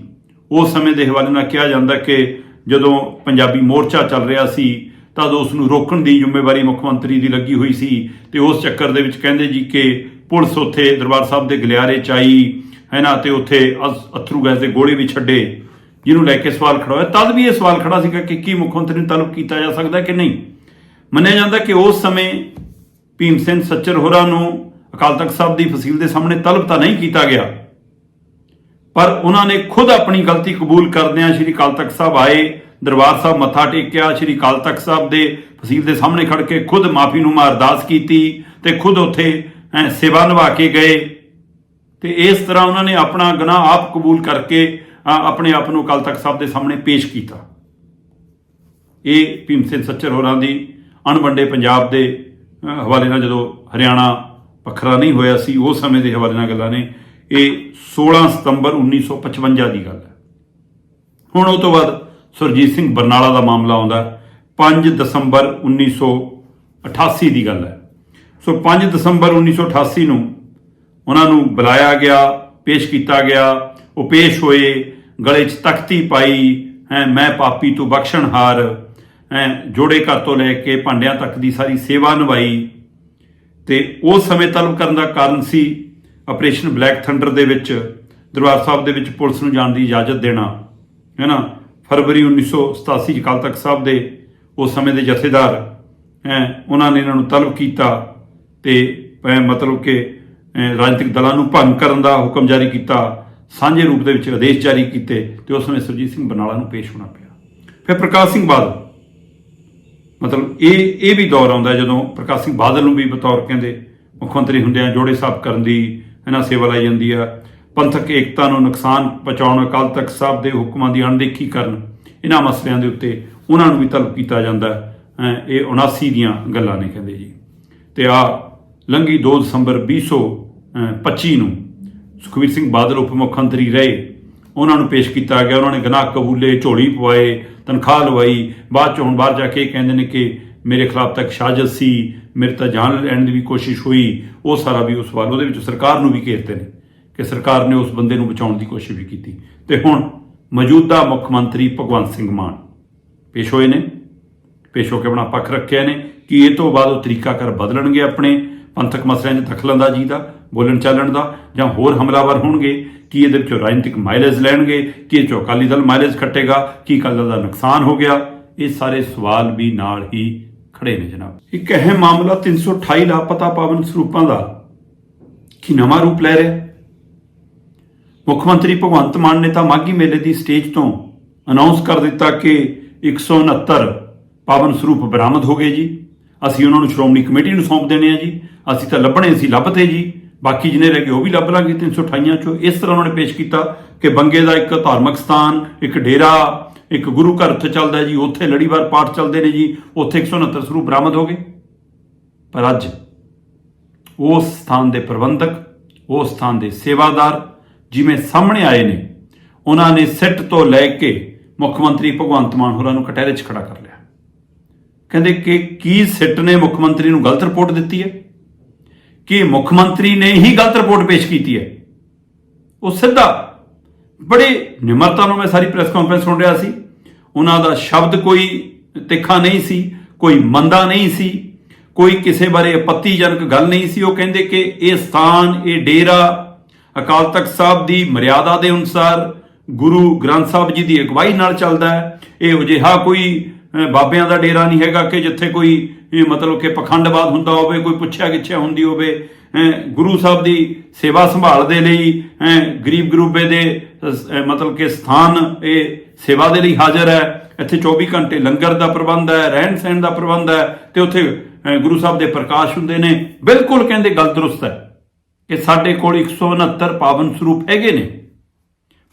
ਉਸ ਸਮੇਂ ਦੇ ਹਵਾਲੇ ਨਾਲ ਕਿਹਾ ਜਾਂਦਾ ਕਿ ਜਦੋਂ ਪੰਜਾਬੀ ਮੋਰਚਾ ਚੱਲ ਰਿਹਾ ਸੀ ਤਾਂ ਉਸ ਨੂੰ ਰੋਕਣ ਦੀ ਜ਼ਿੰਮੇਵਾਰੀ ਮੁੱਖ ਮੰਤਰੀ ਦੀ ਲੱਗੀ ਹੋਈ ਸੀ ਤੇ ਉਸ ਚੱਕਰ ਦੇ ਵਿੱਚ ਕਹਿੰਦੇ ਜੀ ਕਿ ਪੁਲਿਸ ਉੱਥੇ ਦਰਬਾਰ ਸਾਹਿਬ ਦੇ ਗਲਿਆਰੇ ਚ ਆਈ, ਹੈ ਨਾ, ਤੇ ਉੱਥੇ ਅਸ- ਅਥਰੂ ਗੈਸ ਦੇ ਗੋਲੇ ਵੀ ਛੱਡੇ। ਜਿਹਨੂੰ ਲੈ ਕੇ ਸਵਾਲ ਖੜਾ ਹੋਇਆ, ਤਦ ਵੀ ਇਹ ਸਵਾਲ ਖੜਾ ਸੀਗਾ ਕਿ ਕੀ ਮੁੱਖ ਮੰਤਰੀ ਨੂੰ ਤਲਬ ਕੀਤਾ ਜਾ ਸਕਦਾ ਕਿ ਨਹੀਂ? ਮੰਨਿਆ ਜਾਂਦਾ ਕਿ ਉਸ ਸਮੇਂ ਭੀਮ ਸਿੰਘ ਸੱਚਰ ਹੋਰਾਂ ਨੂੰ ਅਕਾਲ ਤਖਤ ਸਾਹਿਬ ਦੀ ਫਸੀਲ ਦੇ ਸਾਹਮਣੇ ਤਲਬ ਤਾਂ ਨਹੀਂ ਕੀਤਾ ਗਿਆ, ਪਰ ਉਹਨਾਂ ਨੇ ਖੁਦ ਆਪਣੀ ਗਲਤੀ ਕਬੂਲ ਕਰਦਿਆਂ ਸ਼੍ਰੀ ਅਕਾਲ ਤਖਤ ਸਾਹਿਬ ਆਏ, ਦਰਬਾਰ ਸਾਹਿਬ ਮੱਥਾ ਟੇਕਿਆ, ਸ਼੍ਰੀ ਅਕਾਲ ਤਖਤ ਸਾਹਿਬ ਦੇ ਫਸੀਲ ਦੇ ਸਾਹਮਣੇ ਖੜ ਕੇ ਖੁਦ ਮਾਫੀ ਨੂੰ ਅਰਦਾਸ ਕੀਤੀ ਤੇ ਖੁਦ ਉੱਥੇ ਸੇਵਾ ਨਿਭਾ ਕੇ ਗਏ ਤੇ ਇਸ ਤਰ੍ਹਾਂ ਉਹਨਾਂ ਨੇ ਆਪਣਾ ਗੁਨਾਹ ਆਪ ਕਬੂਲ ਕਰਕੇ ਆਪਣੇ ਆਪ ਨੂੰ ਅਕਾਲ ਤਖਤ ਸਾਹਿਬ ਦੇ ਸਾਹਮਣੇ ਪੇਸ਼ ਕੀਤਾ। ਇਹ ਭੀਮ ਸਿੰਘ ਸੱਚਰ ਹੋਰਾਂ ਦੀ ਅਣਵੰਡੇ ਪੰਜਾਬ ਦੇ ਹਵਾਲੇ ਨਾਲ ਜਦੋਂ ਹਰਿਆਣਾ ਵੱਖਰਾ ਨਹੀਂ ਹੋਇਆ ਸੀ, ਉਸ ਸਮੇਂ ਦੇ ਹਵਾਲੇ ਨਾਲ ਗੱਲਾਂ ਨੇ। ਇਹ 16 ਸਤੰਬਰ 1955 ਦੀ ਗੱਲ ਹੈ। ਹੁਣ ਉਹ ਤੋਂ ਬਾਅਦ ਸੁਰਜੀਤ ਸਿੰਘ ਬਰਨਾਲਾ ਦਾ ਮਾਮਲਾ ਆਉਂਦਾ ਹੈ। 5 ਦਸੰਬਰ 1988 ਦੀ ਗੱਲ ਹੈ। ਸੋ 5 ਦਸੰਬਰ 1988 ਨੂੰ ਉਹਨਾਂ ਨੂੰ ਬੁਲਾਇਆ ਗਿਆ, ਪੇਸ਼ ਕੀਤਾ ਗਿਆ। ਉਹ ਪੇਸ਼ ਹੋਏ, ਗਲੇ 'ਚ ਤਖਤੀ ਪਾਈ, ਹੈ, ਮੈਂ ਪਾਪੀ ਤੂੰ ਬਖਸ਼ਣਹਾਰ ਹੈ, ਜੋੜੇ ਘਰ ਤੋਂ ਲੈ ਕੇ ਭਾਂਡਿਆਂ ਤੱਕ ਦੀ ਸਾਰੀ ਸੇਵਾ ਨਿਭਾਈ। ਤੇ ਉਸ ਸਮੇਂ ਤਲਬ ਕਰਨ ਦਾ ਕਾਰਨ ਸੀ ਆਪਰੇਸ਼ਨ ਬਲੈਕ ਥੰਡਰ ਦੇ ਵਿੱਚ, ਦਰਬਾਰ ਸਾਹਿਬ ਦੇ ਵਿੱਚ ਪੁਲਿਸ ਨੂੰ ਜਾਣ ਦੀ ਇਜਾਜ਼ਤ ਦੇਣਾ। ਹੈ ਨਾ? ਫਰਵਰੀ 1987 ਚ ਅਕਾਲ ਤਖਤ ਸਾਹਿਬ ਦੇ ਉਸ ਸਮੇਂ ਦੇ ਜਥੇਦਾਰ, ਹੈ, ਉਹਨਾਂ ਨੇ ਇਹਨਾਂ ਨੂੰ ਤਲਬ ਕੀਤਾ ਤੇ ਮਤਲਬ ਕਿ ਰਾਜਨੀਤਿਕ ਦਲਾਂ ਨੂੰ ਭੰਗ ਕਰਨ ਦਾ ਹੁਕਮ ਜਾਰੀ ਕੀਤਾ ਸਾਂਝੇ ਰੂਪ ਦੇ ਵਿੱਚ ਆਦੇਸ਼ ਜਾਰੀ ਕੀਤੇ ਤੇ ਉਸ ਸਮੇਂ ਸੁਰਜੀਤ ਸਿੰਘ ਬਰਨਾਲਾ ਨੂੰ ਪੇਸ਼ ਹੋਣਾ ਪਿਆ। ਫਿਰ ਪ੍ਰਕਾਸ਼ ਸਿੰਘ ਬਾਦਲ, ਮਤਲਬ ਇਹ ਇਹ ਵੀ ਦੌਰ ਆਉਂਦਾ ਜਦੋਂ ਪ੍ਰਕਾਸ਼ ਸਿੰਘ ਬਾਦਲ ਨੂੰ ਵੀ ਬਤੌਰ ਕਹਿੰਦੇ ਮੁੱਖ ਮੰਤਰੀ ਹੁੰਦਿਆਂ ਜੋੜੇ ਸਾਫ਼ ਕਰਨ ਦੀ, ਇਹਨਾਂ ਸੇਵਾ ਲਈ ਜਾਂਦੀ ਆ। ਪੰਥਕ ਏਕਤਾ ਨੂੰ ਨੁਕਸਾਨ ਪਹੁੰਚਾਉਣ, ਅਕਾਲ ਤਖਤ ਸਾਹਿਬ ਦੇ ਹੁਕਮਾਂ ਦੀ ਅਣਦੇਖੀ ਕਰਨ, ਇਹਨਾਂ ਮਸਲਿਆਂ ਦੇ ਉੱਤੇ ਉਹਨਾਂ ਨੂੰ ਵੀ ਤਲਬ ਕੀਤਾ ਜਾਂਦਾ ਇਹ 79 ਦੀਆਂ ਗੱਲਾਂ ਨੇ ਕਹਿੰਦੇ ਜੀ। ਤੇ ਆ ਲੰਗੀ 2 ਦਸੰਬਰ 2025 ਨੂੰ ਸੁਖਵੀਰ ਸਿੰਘ ਬਾਦਲ ਉਪ ਮੁੱਖ ਮੰਤਰੀ ਰਹੇ। ਉਹਨਾਂ ਨੂੰ ਪੇਸ਼ ਕੀਤਾ ਗਿਆ। ਉਹਨਾਂ ਨੇ ਗੁਨਾਹ ਕਬੂਲੇ, ਝੋਲੀ ਪਵਾਏ, ਤਨਖਾਹ ਲਵਾਈ। ਬਾਅਦ ਚ ਹੁਣ ਬਾਹਰ ਜਾ ਕੇ ਇਹ ਕਹਿੰਦੇ ਨੇ ਕਿ ਮੇਰੇ ਖਿਲਾਫ ਤੱਕ ਸਾਜ਼ਿਸ਼ ਸੀ, ਮੇਰੇ ਤਾਂ ਜਾਨ ਲੈਣ ਦੀ ਵੀ ਕੋਸ਼ਿਸ਼ ਹੋਈ। ਉਹ ਸਾਰਾ ਵੀ ਉਸ ਸਵਾਲ ਉਹਦੇ ਵਿੱਚ ਸਰਕਾਰ ਨੂੰ ਵੀ ਘੇਰਦੇ ਨੇ ਕਿ ਸਰਕਾਰ ਨੇ ਉਸ ਬੰਦੇ ਨੂੰ ਬਚਾਉਣ ਦੀ ਕੋਸ਼ਿਸ਼ ਵੀ ਕੀਤੀ। ਤੇ ਹੁਣ ਮੌਜੂਦਾ ਮੁੱਖ ਮੰਤਰੀ ਭਗਵੰਤ ਸਿੰਘ ਮਾਨ ਪੇਸ਼ ਹੋਏ ਨੇ। ਪੇਸ਼ ਹੋ ਕੇ ਆਪਣਾ ਪੱਖ ਰੱਖਿਆ ਨੇ ਕਿ ਇਹ ਤੋਂ ਬਾਅਦ ਉਹ ਤਰੀਕਾਕਾਰ ਬਦਲਣਗੇ ਆਪਣੇ ਪੰਥਕ ਮਸਲਿਆਂ 'ਚ ਦਖਲਅੰਦਾਜ਼ੀ ਦਾ। ਬੋਲਣ ਚਾਲਣ ਦਾ ਜਾਂ ਹੋਰ ਹਮਲਾਵਰ ਹੋਣਗੇ? ਕੀ ਇਹਦੇ ਵਿੱਚੋਂ ਰਾਜਨੀਤਿਕ ਮਾਈਲੇਜ ਲੈਣਗੇ? ਕੀ ਇਹ 'ਚੋਂ ਅਕਾਲੀ ਦਲ ਮਾਈਲੇਜ ਕੱਟੇਗਾ ਕੀ ਅਕਾਲੀ ਦਲ ਦਾ ਨੁਕਸਾਨ ਹੋ ਗਿਆ? ਇਹ ਸਾਰੇ ਸਵਾਲ ਵੀ ਨਾਲ ਹੀ ਖੜੇ ਨੇ ਜਨਾਬ। ਇੱਕ ਅਹਿਮ ਮਾਮਲਾ 328 ਲਾਪਤਾ ਪਾਵਨ ਸਰੂਪਾਂ ਦਾ। ਕੀ ਨਵਾਂ ਰੂਪ ਲੈ ਰਿਹਾ? ਮੁੱਖ ਮੰਤਰੀ ਭਗਵੰਤ ਮਾਨ ਨੇ ਤਾਂ ਮਾਘੀ ਮੇਲੇ ਦੀ ਸਟੇਜ ਤੋਂ ਅਨਾਉਂਸ ਕਰ ਦਿੱਤਾ ਕਿ 169 ਪਾਵਨ ਸਰੂਪ ਬਰਾਮਦ ਹੋ ਗਏ ਜੀ। ਅਸੀਂ ਉਹਨਾਂ ਨੂੰ ਸ਼੍ਰੋਮਣੀ ਕਮੇਟੀ ਨੂੰ ਸੌਂਪ ਦੇਣੇ ਆ ਜੀ। ਅਸੀਂ ਤਾਂ ਲੱਭਣੇ ਸੀ ਲੱਭਤੇ ਜੀ। ਬਾਕੀ ਜਿਹਨੇ ਰਹਿ ਗਏ ਉਹ ਵੀ ਲੱਭ ਲਾਂਗੇ 328 ਚੋਂ। ਇਸ ਤਰ੍ਹਾਂ ਉਹਨਾਂ ਨੇ ਪੇਸ਼ ਕੀਤਾ ਕਿ ਬੰਗੇ ਦਾ ਇੱਕ ਧਾਰਮਿਕ ਸਥਾਨ, ਇੱਕ ਡੇਰਾ, ਇੱਕ ਗੁਰੂ ਘਰ ਉੱਥੇ ਚੱਲਦਾ ਜੀ, ਉੱਥੇ ਲੜੀਵਾਰ ਪਾਠ ਚੱਲਦੇ ਨੇ ਜੀ, ਉੱਥੇ 169 ਸਰੂਪ ਬਰਾਮਦ ਹੋ ਗਏ। ਪਰ ਅੱਜ ਉਸ ਸਥਾਨ ਦੇ ਪ੍ਰਬੰਧਕ, ਉਸ ਸਥਾਨ ਦੇ ਸੇਵਾਦਾਰ ਜਿਵੇਂ ਸਾਹਮਣੇ ਆਏ ਨੇ, ਉਹਨਾਂ ਨੇ ਸਿੱਟ ਤੋਂ ਲੈ ਕੇ ਮੁੱਖ ਮੰਤਰੀ ਭਗਵੰਤ ਮਾਨ ਹੋਰਾਂ ਨੂੰ ਕਟਹਿਰੇ 'ਚ ਖੜਾ ਕਰ ਲਿਆ। ਕਹਿੰਦੇ ਕਿ ਕੀ ਸਿੱਟ ਨੇ ਮੁੱਖ ਮੰਤਰੀ ਨੂੰ ਗਲਤ ਰਿਪੋਰਟ ਦਿੱਤੀ ਹੈ? ਕਿ ਮੁੱਖ ਮੰਤਰੀ ਨੇ ਹੀ ਗਲਤ ਰਿਪੋਰਟ ਪੇਸ਼ ਕੀਤੀ ਹੈ। ਉਹ ਸਿੱਧਾ, ਬੜੇ ਨਿਮਰਤਾ ਨਾਲ ਮੈਂ ਸਾਰੀ ਪ੍ਰੈਸ ਕਾਨਫਰੰਸ ਸੁਣ ਰਿਹਾ ਸੀ। ਉਹਨਾਂ ਦਾ ਸ਼ਬਦ ਕੋਈ ਤਿੱਖਾ ਨਹੀਂ ਸੀ, ਕੋਈ ਮੰਦਾ ਨਹੀਂ ਸੀ, ਕੋਈ ਕਿਸੇ ਬਾਰੇ ਆਪੱਤੀਜਨਕ ਗੱਲ ਨਹੀਂ ਸੀ। ਉਹ ਕਹਿੰਦੇ ਕਿ ਇਹ ਸਥਾਨ ਇਹ ਡੇਰਾ ਅਕਾਲ ਤਖਤ ਸਾਹਿਬ ਦੀ ਮਰਿਆਦਾ ਦੇ ਅਨੁਸਾਰ ਗੁਰੂ ਗ੍ਰੰਥ ਸਾਹਿਬ ਜੀ ਦੀ ਅਗਵਾਈ ਨਾਲ ਚੱਲਦਾ ਹੈ। ਇਹ ਅਜਿਹਾ ਕੋਈ ਬਾਬਿਆਂ ਦਾ ਡੇਰਾ ਨਹੀਂ ਹੈਗਾ ਕਿ ਜਿੱਥੇ ਕੋਈ ਇਹ ਮਤਲਬ ਕਿ ਪਖੰਡਵਾਦ ਹੁੰਦਾ ਹੋਵੇ ਕੋਈ ਪੁੱਛਿਆ ਗਿੱਛਿਆ ਹੁੰਦੀ ਹੋਵੇ ਹੈਂ, ਗੁਰੂ ਸਾਹਿਬ ਦੀ ਸੇਵਾ ਸੰਭਾਲ ਦੇ ਲਈ ਹੈਂ, ਗਰੀਬ ਗਰੂਬੇ ਦੇ ਮਤਲਬ ਕਿ ਸਥਾਨ ਇਹ ਸੇਵਾ ਦੇ ਲਈ ਹਾਜ਼ਰ ਹੈ। ਇੱਥੇ 24 ਘੰਟੇ ਲੰਗਰ ਦਾ ਪ੍ਰਬੰਧ ਹੈ ਰਹਿਣ ਸਹਿਣ ਦਾ ਪ੍ਰਬੰਧ ਹੈ ਤੇ ਉੱਥੇ ਗੁਰੂ ਸਾਹਿਬ ਦੇ ਪ੍ਰਕਾਸ਼ ਹੁੰਦੇ ਨੇ। ਬਿਲਕੁਲ ਕਹਿੰਦੇ ਗੱਲ ਦਰੁਸਤ ਹੈ ਕਿ ਸਾਡੇ ਕੋਲ 169 ਪਾਵਨ ਸਰੂਪ ਹੈਗੇ ਨੇ।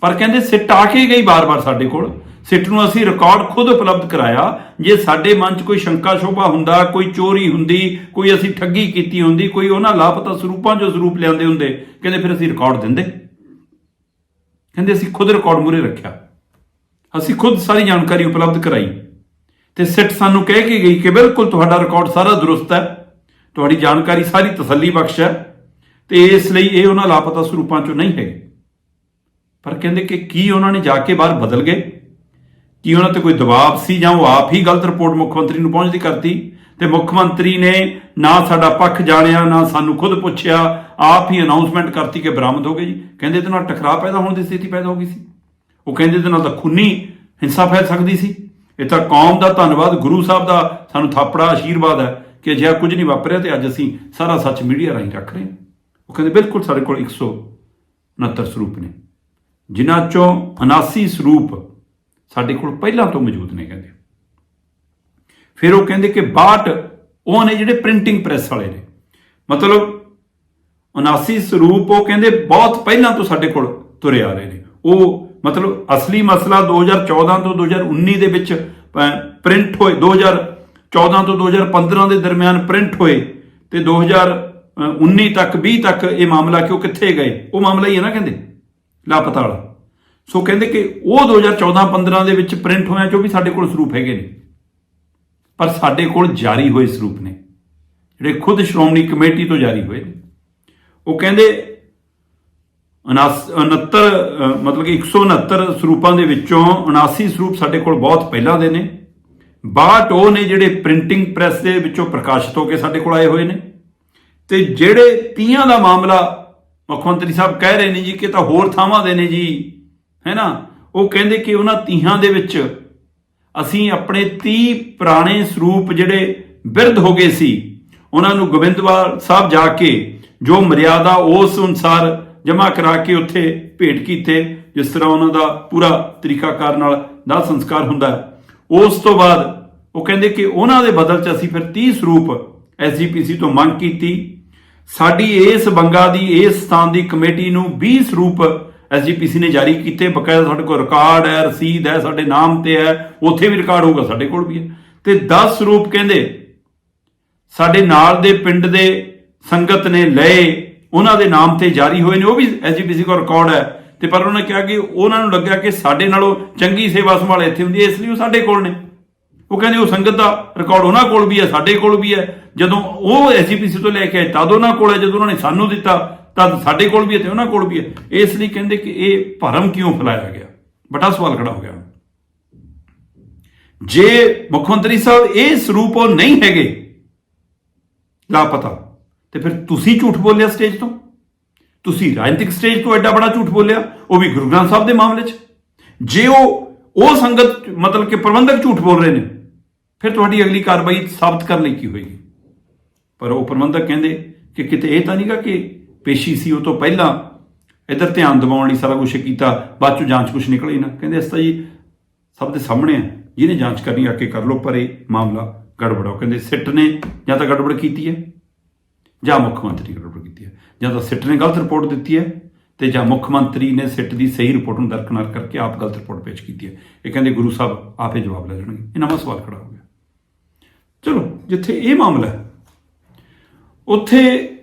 ਪਰ ਕਹਿੰਦੇ ਸਿੱਟ ਆ ਕੇ ਗਈ ਬਾਰ-ਬਾਰ ਸਾਡੇ ਕੋਲ। ਸਿੱਟ ਨੂੰ ਅਸੀਂ ਰਿਕਾਰਡ ਖੁਦ ਉਪਲਬਧ ਕਰਾਇਆ। ਜੇ ਸਾਡੇ ਮਨ 'ਚ ਕੋਈ ਸ਼ੰਕਾ ਸ਼ੋਭਾ ਹੁੰਦਾ, ਕੋਈ ਚੋਰੀ ਹੁੰਦੀ, ਕੋਈ ਅਸੀਂ ਠੱਗੀ ਕੀਤੀ ਹੁੰਦੀ, ਕੋਈ ਉਹਨਾਂ ਲਾਪਤਾ ਸਰੂਪਾਂ 'ਚੋਂ ਸਰੂਪ ਲਿਆਂਦੇ ਹੁੰਦੇ, ਕਹਿੰਦੇ ਫਿਰ ਅਸੀਂ ਰਿਕਾਰਡ ਦਿੰਦੇ। ਕਹਿੰਦੇ ਅਸੀਂ ਖੁਦ ਰਿਕਾਰਡ ਮੂਰੇ ਰੱਖਿਆ। ਅਸੀਂ ਖੁਦ ਸਾਰੀ ਜਾਣਕਾਰੀ ਉਪਲਬਧ ਕਰਾਈ। ਤੇ ਸਿੱਟ ਸਾਨੂੰ ਕਹਿ ਕੇ ਗਈ ਕਿ ਬਿਲਕੁਲ ਤੁਹਾਡਾ ਰਿਕਾਰਡ ਸਾਰਾ ਦਰੁਸਤ ਹੈ। ਤੁਹਾਡੀ ਜਾਣਕਾਰੀ ਸਾਰੀ ਤਸੱਲੀ ਬਖਸ਼ ਹੈ। ਤੇ ਇਸ ਲਈ ਇਹ ਉਹਨਾਂ ਲਾਪਤਾ ਸਰੂਪਾਂ 'ਚੋਂ ਨਹੀਂ ਹੈਗੇ। ਪਰ ਕਹਿੰਦੇ ਕਿ ਕੀ ਉਹਨਾਂ ਨੇ ਜਾ ਕੇ ਬਾਹਰ ਬਦਲ ਗਏ? ਕੀ ਉਹਨਾਂ ਤੇ ਕੋਈ ਦਬਾਅ ਸੀ ਜਾਂ ਉਹ ਆਪ ਹੀ ਗਲਤ ਰਿਪੋਰਟ ਮੁੱਖ ਮੰਤਰੀ ਨੂੰ ਪਹੁੰਚਦੀ ਕਰਤੀ? ਤੇ ਮੁੱਖ ਮੰਤਰੀ ਨੇ ਨਾ ਸਾਡਾ ਪੱਖ ਜਾਣਿਆ, ਨਾ ਸਾਨੂੰ ਖੁਦ ਪੁੱਛਿਆ, ਆਪ ਹੀ ਅਨਾਉਂਸਮੈਂਟ ਕਰਤੀ ਕਿ ਬਰਾਮਦ ਹੋ ਗਏ ਜੀ। ਕਹਿੰਦੇ ਇਹਦੇ ਨਾਲ ਟਕਰਾਅ ਪੈਦਾ ਹੋਣ ਦੀ ਸਥਿਤੀ ਪੈਦਾ ਹੋ ਗਈ ਸੀ। ਉਹ ਕਹਿੰਦੇ ਇਹਦੇ ਨਾਲ ਤਾਂ ਖੂਨੀ ਹਿੰਸਾ ਫੈਲ ਸਕਦੀ ਸੀ। ਇਹ ਤਾਂ ਕੌਮ ਦਾ ਧੰਨਵਾਦ, ਗੁਰੂ ਸਾਹਿਬ ਦਾ ਸਾਨੂੰ ਥਾਪੜਾ ਆਸ਼ੀਰਵਾਦ ਹੈ ਕਿ ਅਜਿਹਾ ਕੁਝ ਨਹੀਂ ਵਾਪਰਿਆ ਤੇ ਅੱਜ ਅਸੀਂ ਸਾਰਾ ਸੱਚ ਮੀਡੀਆ ਰਾਹੀਂ ਰੱਖ ਰਹੇ ਹਾਂ। ਉਹ ਕਹਿੰਦੇ ਬਿਲਕੁਲ ਸਾਡੇ ਕੋਲ 169 ਸਰੂਪ ਨੇ, ਜਿਨ੍ਹਾਂ ਚੋਂ 79 ਸਰੂਪ ਸਾਡੇ ਕੋਲ ਪਹਿਲਾਂ ਤੋਂ ਮੌਜੂਦ ਨੇ ਕਹਿੰਦੇ। ਫਿਰ ਉਹ ਕਹਿੰਦੇ ਕਿ 62 ਉਹ ਨੇ ਜਿਹੜੇ ਪ੍ਰਿੰਟਿੰਗ ਪ੍ਰੈਸ ਵਾਲੇ ਨੇ। ਮਤਲਬ 79 ਸਰੂਪ ਉਹ ਕਹਿੰਦੇ ਬਹੁਤ ਪਹਿਲਾਂ ਤੋਂ ਸਾਡੇ ਕੋਲ ਤੁਰੇ ਆ ਰਹੇ ਨੇ। ਉਹ ਮਤਲਬ ਅਸਲੀ ਮਸਲਾ 2014 ਤੋਂ 2019 ਦੇ ਵਿੱਚ ਪ੍ਰਿੰਟ ਹੋਏ 2014 ਤੋਂ 2015 ਦੇ ਦਰਮਿਆਨ ਪ੍ਰਿੰਟ ਹੋਏ ਤੇ 2019 ਤੱਕ 20 ਤੱਕ ਇਹ ਮਾਮਲਾ ਕਿ ਉਹ ਕਿੱਥੇ ਗਏ? ਉਹ ਮਾਮਲਾ ਹੀ ਹੈ ਨਾ ਕਹਿੰਦੇ, ਲਾਪਤਾ ਵਾਲਾ। ਸੋ ਕਹਿੰਦੇ ਕਿ ਉਹ 2014-15 ਦੇ ਵਿੱਚ ਪ੍ਰਿੰਟ ਹੋਇਆ ਜੋ ਵੀ ਸਾਡੇ ਕੋਲ ਸਰੂਪ ਹੈਗੇ ਨੇ। ਪਰ ਸਾਡੇ ਕੋਲ ਜਾਰੀ ਹੋਏ ਸਰੂਪ ਨੇ। ਜਿਹੜੇ ਖੁਦ ਸ਼੍ਰੋਮਣੀ ਕਮੇਟੀ ਤੋਂ ਜਾਰੀ ਹੋਏ ਨੇ। ਉਹ ਕਹਿੰਦੇ 69 ਮਤਲਬ ਕਿ 169 ਸਰੂਪਾਂ ਦੇ ਵਿੱਚੋਂ 79 ਸਰੂਪ ਸਾਡੇ ਕੋਲ ਬਹੁਤ ਪਹਿਲਾਂ ਦੇ ਨੇ। 62 ਉਹ ਨੇ ਜਿਹੜੇ ਪ੍ਰਿੰਟਿੰਗ ਪ੍ਰੈਸ ਦੇ ਵਿੱਚੋਂ ਪ੍ਰਕਾਸ਼ਿਤ ਹੋ ਕੇ ਸਾਡੇ ਕੋਲ ਆਏ ਹੋਏ ਨੇ। ਤੇ ਜਿਹੜੇ ਤੀਆਂ ਦਾ ਮਾਮਲਾ ਮੁੱਖ ਮੰਤਰੀ ਸਾਹਿਬ ਕਹਿ ਰਹੇ ਨੇ ਜੀ ਕਿ ਤਾਂ ਹੋਰ ਥਾਵਾਂ ਦੇ ਨੇ ਜੀ। ਹੈ ਨਾ ਉਹ ਕਹਿੰਦੇ ਕਿ ਉਹਨਾਂ ਤੀਹਾਂ ਦੇ ਵਿੱਚ ਅਸੀਂ ਆਪਣੇ 30 ਪੁਰਾਣੇ ਸਰੂਪ ਜਿਹੜੇ ਬਿਰਧ ਹੋ ਗਏ ਸੀ, ਉਹਨਾਂ ਨੂੰ ਗੋਬਿੰਦਵਾਲ ਸਾਹਿਬ ਜਾ ਕੇ ਜੋ ਮਰਿਆਦਾ ਉਸ ਅਨੁਸਾਰ ਜਮ੍ਹਾਂ ਕਰਾ ਕੇ ਉੱਥੇ ਭੇਟ ਕੀਤੇ, ਜਿਸ ਤਰ੍ਹਾਂ ਉਹਨਾਂ ਦਾ ਪੂਰਾ ਤਰੀਕਾਕਾਰ ਨਾਲ ਦਾ ਸੰਸਕਾਰ ਹੁੰਦਾ ਉਸ ਤੋਂ ਬਾਅਦ ਉਹ ਕਹਿੰਦੇ ਕਿ ਉਹਨਾਂ ਦੇ ਬਦਲ 'ਚ ਅਸੀਂ ਫਿਰ 30 ਸਰੂਪ ਐਸਜੀਪੀਸੀ ਤੋਂ ਮੰਗ ਕੀਤੀ। ਸਾਡੀ ਇਸ ਬੰਗਾ ਦੀ, ਇਸ ਸਥਾਨ ਦੀ ਕਮੇਟੀ ਨੂੰ 20 ਸਰੂਪ ਐਸਜੀਪੀਸੀ ਨੇ ਜਾਰੀ ਕੀਤੇ, ਬਕਾਇਦਾ ਸਾਡੇ ਕੋਲ ਰਿਕਾਰਡ ਹੈ, ਰਸੀਦ ਹੈ, ਸਾਡੇ ਨਾਮ ਤੇ ਹੈ, ਉੱਥੇ ਵੀ ਰਿਕਾਰਡ ਹੋਊਗਾ, ਸਾਡੇ ਕੋਲ ਵੀ ਹੈ। ਤੇ 10 ਸਰੂਪ ਕਹਿੰਦੇ, ਸਾਡੇ ਨਾਲ ਦੇ ਪਿੰਡ ਦੇ ਸੰਗਤ ਨੇ ਲਏ, ਉਹਨਾਂ ਦੇ ਨਾਮ ਤੇ ਜਾਰੀ ਹੋਏ ਨੇ, ਉਹ ਵੀ ਐਸਜੀਪੀਸੀ ਕੋਲ ਰਿਕਾਰਡ ਹੈ। ਤੇ ਪਰ ਉਹਨਾਂ ਨੇ ਕਿਹਾ ਕਿ ਉਹਨਾਂ ਨੂੰ ਲੱਗਿਆ ਕਿ ਸਾਡੇ ਨਾਲੋਂ ਚੰਗੀ ਸੇਵਾ ਸੰਭਾਲ ਇੱਥੇ ਹੁੰਦੀ ਹੈ, ਇਸ ਲਈ ਉਹ ਸਾਡੇ ਕੋਲ ਨੇ। ਉਹ ਕਹਿੰਦੇ ਉਹ ਸੰਗਤ ਦਾ ਰਿਕਾਰਡ ਉਹਨਾਂ ਕੋਲ ਵੀ ਹੈ, ਸਾਡੇ ਕੋਲ ਵੀ ਹੈ। ਜਦੋਂ ਉਹ ਐਸਜੀਪੀਸੀ ਤੋਂ ਲੈ ਕੇ ਆਏ, ਤਦ ਉਹਨਾਂ ਕੋਲ ਹੈ, ਜਦੋਂ ਉਹਨਾਂ ਨੇ ਸਾਨੂੰ ਦਿੱਤਾ ਤਾਂ ਸਾਡੇ ਕੋਲ ਵੀ ਹੈ ਤੇ ਉਹਨਾਂ ਕੋਲ ਵੀ ਹੈ। ਇਸ ਲਈ ਕਹਿੰਦੇ ਕਿ ਇਹ ਭਰਮ ਕਿਉਂ ਫੈਲਾਇਆ ਗਿਆ? ਬੜਾ ਸਵਾਲ ਖੜਾ ਹੋ ਗਿਆ। ਜੇ ਮੁੱਖ ਮੰਤਰੀ ਸਾਹਿਬ ਇਹ ਸਰੂਪ ਉਹ ਨਹੀਂ ਹੈਗੇ, ਲਾਪਤਾ, ਤੇ ਫਿਰ ਤੁਸੀਂ ਝੂਠ ਬੋਲਿਆ ਸਟੇਜ ਤੋਂ? ਤੁਸੀਂ ਰਾਜਨੀਤਿਕ ਸਟੇਜ ਤੋਂ ਐਡਾ ਬੜਾ ਝੂਠ ਬੋਲਿਆ, ਉਹ ਵੀ ਗੁਰੂ ਗ੍ਰੰਥ ਸਾਹਿਬ ਦੇ ਮਾਮਲੇ 'ਚ। ਜੇ ਉਹ ਉਹ ਸੰਗਤ ਮਤਲਬ ਕਿ ਪ੍ਰਬੰਧਕ ਝੂਠ ਬੋਲ ਰਹੇ ਨੇ, ਫਿਰ ਤੁਹਾਡੀ ਅਗਲੀ ਕਾਰਵਾਈ ਸਾਬਤ ਕਰਨ ਲਈ ਕੀ ਹੋਏਗੀ? ਪਰ ਉਹ ਪ੍ਰਬੰਧਕ ਕਹਿੰਦੇ ਕਿ ਕਿਤੇ ਇਹ ਤਾਂ ਨਹੀਂਗਾ ਕਿ ਪੇਸ਼ੀ ਸੀ ਉਹ ਤੋਂ ਪਹਿਲਾਂ। ਇਧਰ ਧਿਆਨ ਦਿਵਾਉਣ ਲਈ ਸਾਰਾ ਕੁਝ ਕੀਤਾ, ਬਾਅਦ ਚੋਂ ਜਾਂਚ ਕੁਝ ਨਿਕਲੇ ਨਾ। ਕਹਿੰਦੇ ਇਸ ਤਾਂ ਜੀ, ਸਭ ਦੇ ਸਾਹਮਣੇ ਹੈ ਜਿਹਨੇ ਜਾਂਚ ਕਰਨੀ ਆ ਕੇ ਕਰ ਲੋ ਪਰ ਇਹ ਮਾਮਲਾ ਗੜਬੜ ਉਹ ਕਹਿੰਦੇ, ਸਿੱਟ ਨੇ, ਜਾਂ ਤਾਂ ਗੜਬੜ ਕੀਤੀ ਹੈ, ਜਾਂ ਮੁੱਖ ਮੰਤਰੀ ਗੜਬੜ ਕੀਤੀ ਹੈ। ਜਾਂ ਤਾਂ ਸਿੱਟ ਨੇ ਗਲਤ ਰਿਪੋਰਟ ਦਿੱਤੀ ਹੈ, ਤੇ ਜਾਂ ਮੁੱਖ ਮੰਤਰੀ ਨੇ ਸਿੱਟ ਦੀ ਸਹੀ ਰਿਪੋਰਟ ਨੂੰ ਦਰਕਨਾਰ ਕਰਕੇ ਆਪ ਗਲਤ ਰਿਪੋਰਟ ਪੇਸ਼ ਕੀਤੀ ਹੈ। ਇਹ ਕਹਿੰਦੇ, ਗੁਰੂ ਸਾਹਿਬ ਆਪੇ ਜਵਾਬ ਲੈ ਲੈਣਗੇ ਇਹ ਨਵਾਂ ਸਵਾਲ ਖੜਾ ਹੋ ਗਿਆ। ਚਲੋ, ਜਿੱਥੇ ਇਹ ਮਾਮਲਾ ਉੱਥੇ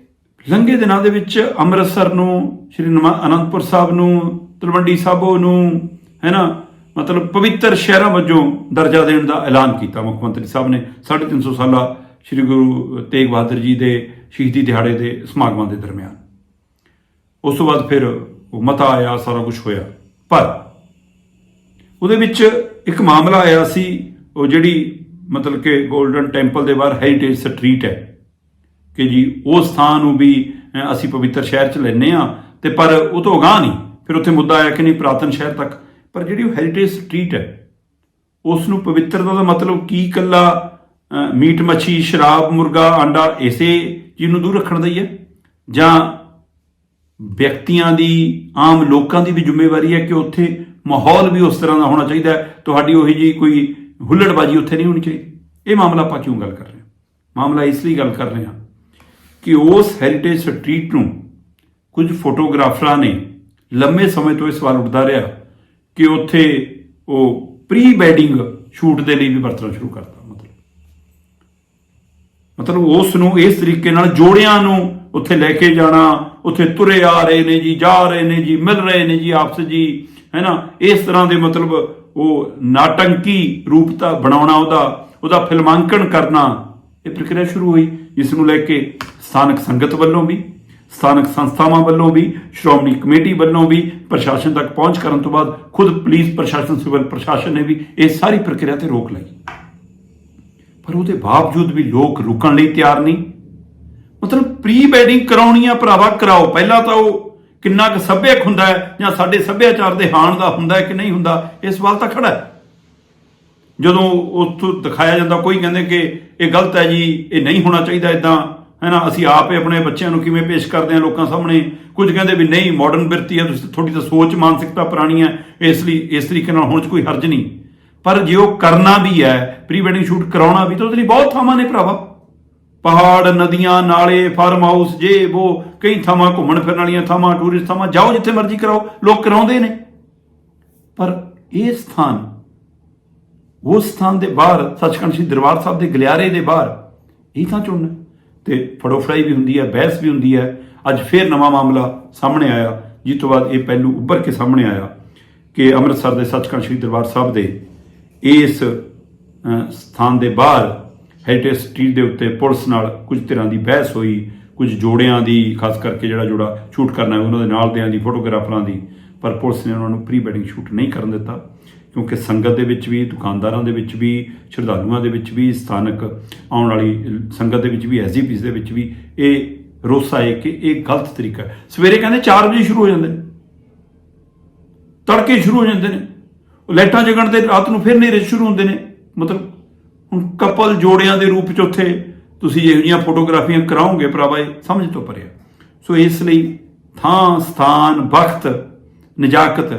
ਲੰਘੇ ਦਿਨਾਂ ਦੇ ਵਿੱਚ ਅੰਮ੍ਰਿਤਸਰ ਨੂੰ, ਸ਼੍ਰੀ ਨਮਾ- ਅਨੰਦਪੁਰ ਸਾਹਿਬ ਨੂੰ, ਤਲਵੰਡੀ ਸਾਬੋ ਨੂੰ, ਹੈ ਨਾ? ਮਤਲਬ ਪਵਿੱਤਰ ਸ਼ਹਿਰਾਂ ਵਜੋਂ ਦਰਜਾ ਦੇਣ ਦਾ ਐਲਾਨ ਕੀਤਾ ਮੁੱਖ ਮੰਤਰੀ ਸਾਹਿਬ ਨੇ। 350 ਸਾਲਾ ਸ਼੍ਰੀ ਗੁਰੂ ਤੇਗ ਬਹਾਦਰ ਜੀ ਦੇ ਸ਼ਹੀਦੀ ਦਿਹਾੜੇ ਦੇ ਸਮਾਗਮਾਂ ਦੇ ਦਰਮਿਆਨ। ਉਸ ਤੋਂ ਬਾਅਦ ਫਿਰ ਉਹ ਮਤਾ ਆਇਆ, ਸਾਰਾ ਕੁਝ ਹੋਇਆ। ਪਰ ਉਹਦੇ ਵਿੱਚ ਇੱਕ ਮਾਮਲਾ ਆਇਆ ਸੀ, ਉਹ ਜਿਹੜੀ ਮਤਲਬ ਕਿ 골ਡਨ ਟੈਂਪਲ ਦੇ ਬਾਹਰ ਹੈਰੀਟੇਜ ਸਟਰੀਟ ਹੈ। ਕਿ ਜੀ ਉਹ ਸਥਾਨ ਨੂੰ ਵੀ ਅਸੀਂ ਪਵਿੱਤਰ ਸ਼ਹਿਰ ਚ ਲੈਨੇ ਆ ਤੇ ਪਰ ਉਹ ਤੋਂ ਅਗਾਂਹ ਨਹੀਂ। ਫਿਰ ਉੱਥੇ ਮੁੱਦਾ ਆਇਆ ਕਿ ਨਹੀਂ ਪੁਰਾਤਨ ਸ਼ਹਿਰ ਤੱਕ। ਪਰ ਜਿਹੜੀ ਉਹ ਹੈਰੀਟੇਜ ਸਟਰੀਟ ਹੈ ਉਸ ਨੂੰ ਪਵਿੱਤਰਤਾ ਦਾ ਮਤਲਬ ਕੀ ਕੱਲਾ ਮੀਟ ਮੱਛੀ, ਸ਼ਰਾਬ, ਮੁਰਗਾ, ਆਂਡਾ, ਇਸੇ ਚੀਜ਼ ਨੂੰ ਦੂਰ ਰੱਖਣ ਦਾ ਹੀ ਹੈ? ਜਾਂ ਵਿਅਕਤੀਆਂ ਦੀ, ਆਮ ਲੋਕਾਂ ਦੀ ਵੀ ਜ਼ਿੰਮੇਵਾਰੀ ਹੈ ਕਿ ਉੱਥੇ ਮਾਹੌਲ ਵੀ ਉਸ ਤਰ੍ਹਾਂ ਦਾ ਹੋਣਾ ਚਾਹੀਦਾ ਤੁਹਾਡੀ ਉਹੀ ਜੀ ਕੋਈ ਹੁੱਲੜਬਾਜੀ ਉੱਥੇ ਨਹੀਂ ਹੋਣੀ ਚਾਹੀਦੀ? ਇਹ ਮਾਮਲਾ ਆਪਾਂ ਕਿਉਂ ਗੱਲ ਕਰ ਰਹੇ ਹਾਂ? ਮਾਮਲਾ ਇਸ ਲਈ ਗੱਲ ਕਰ ਰਹੇ ਹਾਂ ਕਿ ਉਸ ਹੈਰੀਟੇਜ ਸਟਰੀਟ ਨੂੰ ਕੁਝ ਫੋਟੋਗ੍ਰਾਫਰਾਂ ਨੇ ਲੰਮੇ ਸਮੇਂ ਤੋਂ ਇਹ ਸਵਾਲ ਉੱਠਦਾ ਰਿਹਾ ਕਿ ਉੱਥੇ ਉਹ ਪ੍ਰੀ ਵੈਡਿੰਗ ਸ਼ੂਟ ਦੇ ਲਈ ਵੀ ਵਰਤਣਾ ਸ਼ੁਰੂ ਕਰਤਾ, ਮਤਲਬ। ਮਤਲਬ ਉਸ ਨੂੰ ਇਸ ਤਰੀਕੇ ਨਾਲ ਜੋੜਿਆਂ ਨੂੰ ਉੱਥੇ ਲੈ ਕੇ ਜਾਣਾ, ਉੱਥੇ ਤੁਰੇ ਆ ਰਹੇ ਨੇ ਜੀ, ਜਾ ਰਹੇ ਨੇ ਜੀ, ਮਿਲ ਰਹੇ ਨੇ ਜੀ ਆਪਸ ਜੀ ਹੈ ਨਾ ਇਸ ਤਰ੍ਹਾਂ ਦੇ ਮਤਲਬ ਉਹ ਨਾਟੰਕੀ ਰੂਪਤਾ ਬਣਾਉਣਾ, ਉਹਦਾ ਉਹਦਾ ਫਿਲਮਾਂਕਣ ਕਰਨਾ, ਇਹ ਪ੍ਰਕਿਰਿਆ ਸ਼ੁਰੂ ਹੋਈ, ਜਿਸ ਨੂੰ ਲੈ ਕੇ ਸਥਾਨਕ ਸੰਗਤ ਵੱਲੋਂ ਵੀ, ਸਥਾਨਕ ਸੰਸਥਾਵਾਂ ਵੱਲੋਂ ਵੀ, ਸ਼੍ਰੋਮਣੀ ਕਮੇਟੀ ਵੱਲੋਂ ਵੀ, ਪ੍ਰਸ਼ਾਸਨ ਤੱਕ ਪਹੁੰਚ ਕਰਨ ਤੋਂ ਬਾਅਦ ਖੁਦ ਪੁਲਿਸ ਪ੍ਰਸ਼ਾਸਨ, ਸਿਵਲ ਪ੍ਰਸ਼ਾਸਨ ਨੇ ਵੀ ਇਹ ਸਾਰੀ ਪ੍ਰਕਿਰਿਆ ਤੇ ਰੋਕ ਲਈ। ਪਰ ਉਹਦੇ ਬਾਵਜੂਦ ਵੀ ਲੋਕ ਰੁਕਣ ਲਈ ਤਿਆਰ ਨਹੀਂ। ਮਤਲਬ ਪ੍ਰੀ ਵੈਡਿੰਗ ਕਰਾਉਣੀ ਆ ਭਰਾਵਾ, ਕਰਾਓ। ਪਹਿਲਾਂ ਤਾਂ ਉਹ ਕਿੰਨਾ ਕੁ ਸੱਭਿਅਕ ਹੁੰਦਾ ਹੈ ਜਾਂ ਸਾਡੇ ਸੱਭਿਆਚਾਰ ਦੇ ਹਾਣ ਦਾ ਹੁੰਦਾ ਹੈ ਕਿ ਨਹੀਂ ਹੁੰਦਾ, ਇਹ ਸਵਾਲ ਤਾਂ ਖੜਾ ਹੈ। ਜਦੋਂ ਉੱਥੋਂ ਦਿਖਾਇਆ ਜਾਂਦਾ, ਕੋਈ ਕਹਿੰਦੇ ਕਿ ਇਹ ਗਲਤ ਹੈ ਜੀ, ਇਹ ਨਹੀਂ ਹੋਣਾ ਚਾਹੀਦਾ ਇਦਾਂ ਹੈ ਨਾ ਅਸੀਂ ਆਪ ਹੀ ਆਪਣੇ ਬੱਚਿਆਂ ਨੂੰ ਕਿਵੇਂ ਪੇਸ਼ ਕਰਦੇ ਹਾਂ ਲੋਕਾਂ ਸਾਹਮਣੇ? ਕੁਝ ਕਹਿੰਦੇ ਵੀ ਨਹੀਂ ਮਾਡਰਨ ਬਿਰਤੀ ਹੈ, ਤੁਸੀਂ ਤੁਹਾਡੀ ਤਾਂ ਸੋਚ ਮਾਨਸਿਕਤਾ ਪੁਰਾਣੀ ਹੈ, ਇਸ ਲਈ, ਇਸ ਤਰੀਕੇ ਨਾਲ ਹੋਣ 'ਚ ਕੋਈ ਹਰਜ ਨਹੀਂ। ਪਰ ਜੇ ਉਹ ਕਰਨਾ ਵੀ ਹੈ ਪ੍ਰੀ ਵੈਡਿੰਗ ਸ਼ੂਟ ਕਰਾਉਣਾ ਵੀ, ਤਾਂ ਉਹਦੇ ਲਈ ਬਹੁਤ ਥਾਵਾਂ ਨੇ ਭਰਾਵਾ। ਪਹਾੜ, ਨਦੀਆਂ, ਨਾਲੇ ਫਾਰਮ ਹਾਊਸ ਜੇ ਉਹ ਕਈ ਥਾਵਾਂ ਘੁੰਮਣ ਫਿਰਨ ਵਾਲੀਆਂ ਥਾਵਾਂ ਟੂਰਿਸਟ ਥਾਵਾਂ, ਜਾਓ ਜਿੱਥੇ ਮਰਜ਼ੀ ਕਰਾਓ, ਲੋਕ ਕਰਾਉਂਦੇ ਨੇ। ਪਰ ਇਹ ਸਥਾਨ, ਉਸ ਸਥਾਨ ਦੇ ਬਾਹਰ, ਸੱਚਖੰਡ ਸ੍ਰੀ ਦਰਬਾਰ ਸਾਹਿਬ ਦੇ ਗਲਿਆਰੇ ਦੇ ਬਾਹਰ, ਇਹ ਥਾਂ ਚੁਣਨਾ। ਤੇ ਫੜੋਫੜਾਈ ਵੀ ਹੁੰਦੀ ਹੈ, ਬਹਿਸ ਵੀ ਹੁੰਦੀ ਹੈ। ਅੱਜ ਫੇਰ ਨਵਾਂ ਮਾਮਲਾ ਸਾਹਮਣੇ ਆਇਆ, ਜਿਸ ਤੋਂ ਬਾਅਦ ਇਹ ਪਹਿਲੂ ਉੱਭਰ ਕੇ ਸਾਹਮਣੇ ਆਇਆ ਕਿ ਅੰਮ੍ਰਿਤਸਰ ਦੇ ਸੱਚਖੰਡ ਸ੍ਰੀ ਦਰਬਾਰ ਸਾਹਿਬ ਦੇ ਇਸ ਸਥਾਨ ਦੇ ਬਾਹਰ ਹੈਰੀਟੇਜ ਸਟਰੀਟ ਦੇ ਉੱਤੇ ਪੁਲਿਸ ਨਾਲ ਕੁਝ ਤਰ੍ਹਾਂ ਦੀ ਬਹਿਸ ਹੋਈ, ਕੁਝ ਜੋੜਿਆਂ ਦੀ, ਖਾਸ ਕਰਕੇ ਜਿਹੜਾ ਜੋੜਾ ਸ਼ੂਟ ਕਰਨਾ ਹੈ, ਉਹਨਾਂ ਦੇ ਨਾਲ ਦਿਆਂ ਦੀ ਫੋਟੋਗ੍ਰਾਫਰਾਂ ਦੀ, ਪਰ ਪੁਲਿਸ ਨੇ ਉਹਨਾਂ ਨੂੰ ਪ੍ਰੀ ਵੈਡਿੰਗ ਸ਼ੂਟ ਨਹੀਂ ਕਰਨ ਦਿੱਤਾ। ਕਿਉਂਕਿ ਸੰਗਤ ਦੇ ਵਿੱਚ ਵੀ, ਦੁਕਾਨਦਾਰਾਂ ਦੇ ਵਿੱਚ ਵੀ, ਸ਼ਰਧਾਲੂਆਂ ਦੇ ਵਿੱਚ ਵੀ, ਸਥਾਨਕ ਆਉਣ ਵਾਲੀ ਸੰਗਤ ਦੇ ਵਿੱਚ ਵੀ, ਐਸਜੀਪੀਸ ਦੇ ਵਿੱਚ ਵੀ ਇਹ ਰੋਸਾ ਹੈ ਕਿ ਇਹ ਗਲਤ ਤਰੀਕਾ ਹੈ। ਸਵੇਰੇ ਕਹਿੰਦੇ 4 ਵਜੇ ਸ਼ੁਰੂ ਹੋ ਜਾਂਦੇ ਨੇ। ਤੜਕੇ ਸ਼ੁਰੂ ਹੋ ਜਾਂਦੇ ਨੇ। ਲਾਈਟਾਂ ਜਗਣ ਦੇ ਰਾਤ ਨੂੰ ਫਿਰ ਹਨੇਰੇ ਸ਼ੁਰੂ ਹੁੰਦੇ ਨੇ। ਮਤਲਬ ਹੁਣ ਕਪਲ ਜੋੜਿਆਂ ਦੇ ਰੂਪ ਚ ਉੱਥੇ ਤੁਸੀਂ ਇਹੋ ਜਿਹੀਆਂ ਫੋਟੋਗ੍ਰਾਫੀਆਂ ਕਰਾਓਗੇ ਭਰਾਵਾ, ਇਹ ਸਮਝ ਤੋਂ ਪਰੇ ਸੋ ਇਸ ਲਈ ਥਾਂ, ਸਥਾਨ, ਵਕਤ, ਨਜਾਕਤ,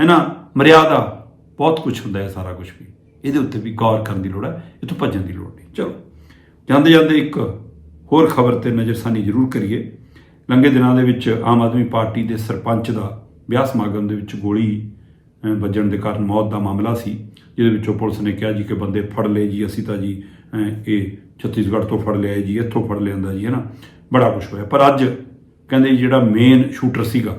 ਹੈ ਨਾ, ਮਰਿਆਦਾ ਬਹੁਤ ਕੁਝ ਹੁੰਦਾ ਹੈ ਸਾਰਾ ਕੁਝ ਵੀ। ਇਹਦੇ ਉੱਤੇ ਵੀ ਗੌਰ ਕਰਨ ਦੀ ਲੋੜ ਹੈ, ਇਥੋਂ ਭੱਜਣ ਦੀ ਲੋੜ ਨਹੀਂ। ਚਲੋ, ਜਾਂਦੇ ਜਾਂਦੇ ਇੱਕ ਹੋਰ ਖਬਰ ਤੇ ਨਜ਼ਰਸਾਨੀ ਜ਼ਰੂਰ ਕਰੀਏ। ਲੰਘੇ ਦਿਨਾਂ ਦੇ ਵਿੱਚ ਆਮ ਆਦਮੀ ਪਾਰਟੀ ਦੇ ਸਰਪੰਚ ਦਾ ਵਿਆਹ ਸਮਾਗਮ ਦੇ ਵਿੱਚ ਗੋਲੀ ਵੱਜਣ ਦੇ ਕਾਰਨ ਮੌਤ ਦਾ ਮਾਮਲਾ ਸੀ, ਜਿਹਦੇ ਵਿੱਚੋਂ ਪੁਲਿਸ ਨੇ ਕਿਹਾ ਜੀ ਕਿ ਬੰਦੇ ਫੜ ਲਏ ਜੀ, ਅਸੀਂ ਤਾਂ ਜੀ ਇਹ ਛੱਤੀਸਗੜ੍ਹ ਤੋਂ ਫੜ ਲਿਆ ਜੀ, ਇੱਥੋਂ ਫੜ ਲਿਆਂਦਾ ਜੀ ਹੈ ਨਾ ਬੜਾ ਕੁਝ ਹੋਇਆ। ਪਰ ਅੱਜ ਕਹਿੰਦੇ ਜੀ ਜਿਹੜਾ ਮੇਨ ਸ਼ੂਟਰ ਸੀਗਾ,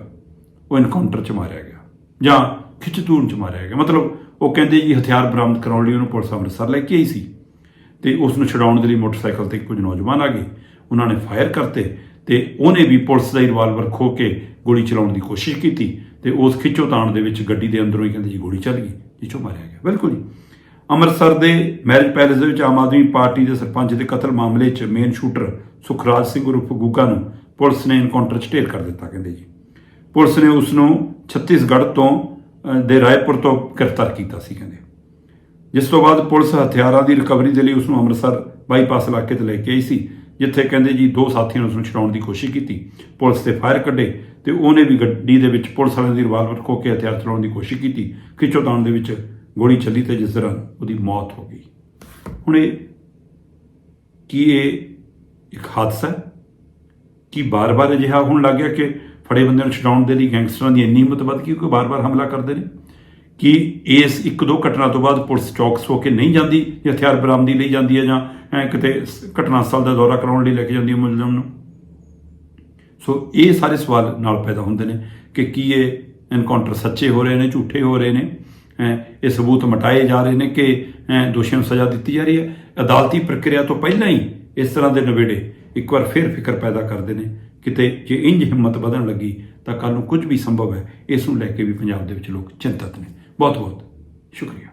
ਉਹ ਇਨਕਾਊਂਟਰ 'ਚ ਮਾਰਿਆ ਗਿਆ। ਜਾਂ ਖਿੱਚ ਖਿੱਚਤੂਣ 'ਚ ਮਾਰਿਆ ਗਿਆ। ਮਤਲਬ ਉਹ ਕਹਿੰਦੇ ਜੀ ਹਥਿਆਰ ਬਰਾਮਦ ਕਰਾਉਣ ਲਈ ਉਹਨੂੰ ਪੁਲਿਸ ਅੰਮ੍ਰਿਤਸਰ ਲੈ ਕੇ ਆਈ ਸੀ ਤੇ ਉਸ ਨੂੰ ਛਡਾਉਣ ਦੇ ਲਈ ਮੋਟਰਸਾਈਕਲ ਤੇ ਕੁਝ ਨੌਜਵਾਨ ਆ ਗਏ। ਉਹਨਾਂ ਨੇ ਫਾਇਰ ਕਰਤੇ ਤੇ ਉਹਨੇ ਵੀ ਪੁਲਿਸ ਦਾ ਹੀ ਰਿਵਾਲਵਰ ਖੋ ਕੇ ਗੋਲੀ ਚਲਾਉਣ ਦੀ ਕੋਸ਼ਿਸ਼ ਕੀਤੀ ਤੇ ਉਸ ਖਿੱਚੋਤਾਣ ਦੇ ਵਿੱਚ ਗੱਡੀ ਦੇ ਅੰਦਰੋਂ ਹੀ ਕਹਿੰਦੇ ਜੀ ਗੋਲੀ ਚੱਲ ਗਈ ਜਿੱਚੋਂ ਮਾਰਿਆ ਗਿਆ। ਬਿਲਕੁਲ ਜੀ। ਅੰਮ੍ਰਿਤਸਰ ਦੇ ਮੈਰਿਜ ਪੈਲੇਸ ਦੇ ਵਿੱਚ ਆਮ ਆਦਮੀ ਪਾਰਟੀ ਦੇ ਸਰਪੰਚ ਦੇ ਕਤਲ ਮਾਮਲੇ 'ਚ ਮੇਨ ਸ਼ੂਟਰ ਸੁਖਰਾਜ ਸਿੰਘ ਉਰਫ ਗੁੱਗਾ ਨੂੰ ਪੁਲਿਸ ਨੇ ਇਨਕਾਊਂਟਰ 'ਚ ਢੇਰ ਕਰ ਦਿੱਤਾ, ਕਹਿੰਦੇ ਜੀ। ਪੁਲਿਸ ਨੇ ਉਸ ਨੂੰ ਛੱਤੀਸਗੜ੍ਹ ਤੋਂ ਦੇ ਰਾਏਪੁਰ ਤੋਂ ਗ੍ਰਿਫਤਾਰ ਕੀਤਾ ਸੀ, ਕਹਿੰਦੇ। ਜਿਸ ਤੋਂ ਬਾਅਦ ਪੁਲਿਸ ਹਥਿਆਰਾਂ ਦੀ ਰਿਕਵਰੀ ਦੇ ਲਈ ਉਸ ਨੂੰ ਅੰਮ੍ਰਿਤਸਰ ਬਾਈਪਾਸ ਇਲਾਕੇ ਤੇ ਲੈ ਕੇ ਆਈ ਸੀ, ਜਿੱਥੇ ਕਹਿੰਦੇ ਜੀ ਦੋ ਸਾਥੀਆਂ ਨੇ ਉਸ ਨੂੰ ਛਡਾਉਣ ਦੀ ਕੋਸ਼ਿਸ਼ ਕੀਤੀ। ਪੁਲਿਸ ਤੇ ਫਾਇਰ ਕੱਢੇ ਤੇ ਉਹਨੇ ਵੀ ਗੱਡੀ ਦੇ ਵਿੱਚ ਪੁਲਿਸ ਵਾਲਿਆਂ ਦੀ ਰਿਵਾਲਵਰ ਖੋ ਕੇ ਹਥਿਆਰ ਚਲਾਉਣ ਦੀ ਕੋਸ਼ਿਸ਼ ਕੀਤੀ। ਖਿੱਚੋਤਾਣ ਦੇ ਵਿੱਚ ਗੋਲੀ ਚੱਲੀ ਤੇ ਜਿਸ ਦੌਰਾਨ ਉਹਦੀ ਮੌਤ ਹੋ ਗਈ। ਹੁਣ ਇਹ ਕੀ ਇਹ ਇੱਕ ਹਾਦਸਾ ਕੀ ਬਾਰ-ਬਾਰ ਅਜਿਹਾ ਹੋਣ ਲੱਗ ਗਿਆ ਕਿ ਫੜੇ ਬੰਦਿਆਂ ਨੂੰ ਛਡਾਉਣ ਦੇ ਲਈ ਗੈਂਗਸਟਰਾਂ ਦੀ ਇੰਨੀ ਹਿੰਮਤ ਵੱਧ ਗਈ ਕਿ ਬਾਰ-ਬਾਰ ਹਮਲਾ ਕਰਦੇ ਨੇ ਕਿ ਇਸ ਇੱਕ ਦੋ ਘਟਨਾ ਤੋਂ ਬਾਅਦ ਪੁਲਿਸ ਚੌਕਸ ਹੋ ਕੇ ਨਹੀਂ ਜਾਂਦੀ ਜਾਂ ਹਥਿਆਰ ਬਰਾਮਦੀ ਲਈ ਜਾਂਦੀ ਹੈ ਜਾਂ ਐਂ ਕਿਤੇ ਸ- ਘਟਨਾ ਸਥਲ ਦਾ ਦੌਰਾ ਕਰਾਉਣ ਲਈ ਲੈ ਕੇ ਜਾਂਦੀ ਹੈ ਮੁਲਜ਼ਮ ਨੂੰ। ਸੋ ਇਹ ਸਾਰੇ ਸਵਾਲ ਨਾਲ ਪੈਦਾ ਹੁੰਦੇ ਨੇ ਕਿ ਕੀ ਇਹ ਐਨਕਾਊਂਟਰ ਸੱਚੇ ਹੋ ਰਹੇ ਨੇ ਝੂਠੇ ਹੋ ਰਹੇ ਨੇ? ਹੈਂ, ਇਹ ਸਬੂਤ ਮਟਾਏ ਜਾ ਰਹੇ ਨੇ ਕਿ ਹੈਂ, ਦੋਸ਼ੀਆਂ ਨੂੰ ਸਜ਼ਾ ਦਿੱਤੀ ਜਾ ਰਹੀ ਹੈ? ਅਦਾਲਤੀ ਪ੍ਰਕਿਰਿਆ ਤੋਂ ਪਹਿਲਾਂ ਹੀ ਇਸ ਤਰ੍ਹਾਂ ਦੇ ਨਵੇੜੇ ਇੱਕ ਵਾਰ ਫਿਰ ਫਿਕਰ ਪੈਦਾ ਕਰਦੇ ਨੇ ਕਿਤੇ ਜੇ ਇੰਜ ਹਿੰਮਤ ਵਧਣ ਲੱਗੀ ਤਾਂ ਕੱਲ ਨੂੰ ਕੁਝ ਵੀ ਸੰਭਵ ਹੈ, ਇਸ ਨੂੰ ਲੈ ਕੇ ਵੀ ਪੰਜਾਬ ਦੇ ਵਿੱਚ ਲੋਕ ਚਿੰਤਤ ਨੇ। ਬਹੁਤ ਬਹੁਤ ਸ਼ੁਕਰੀਆ।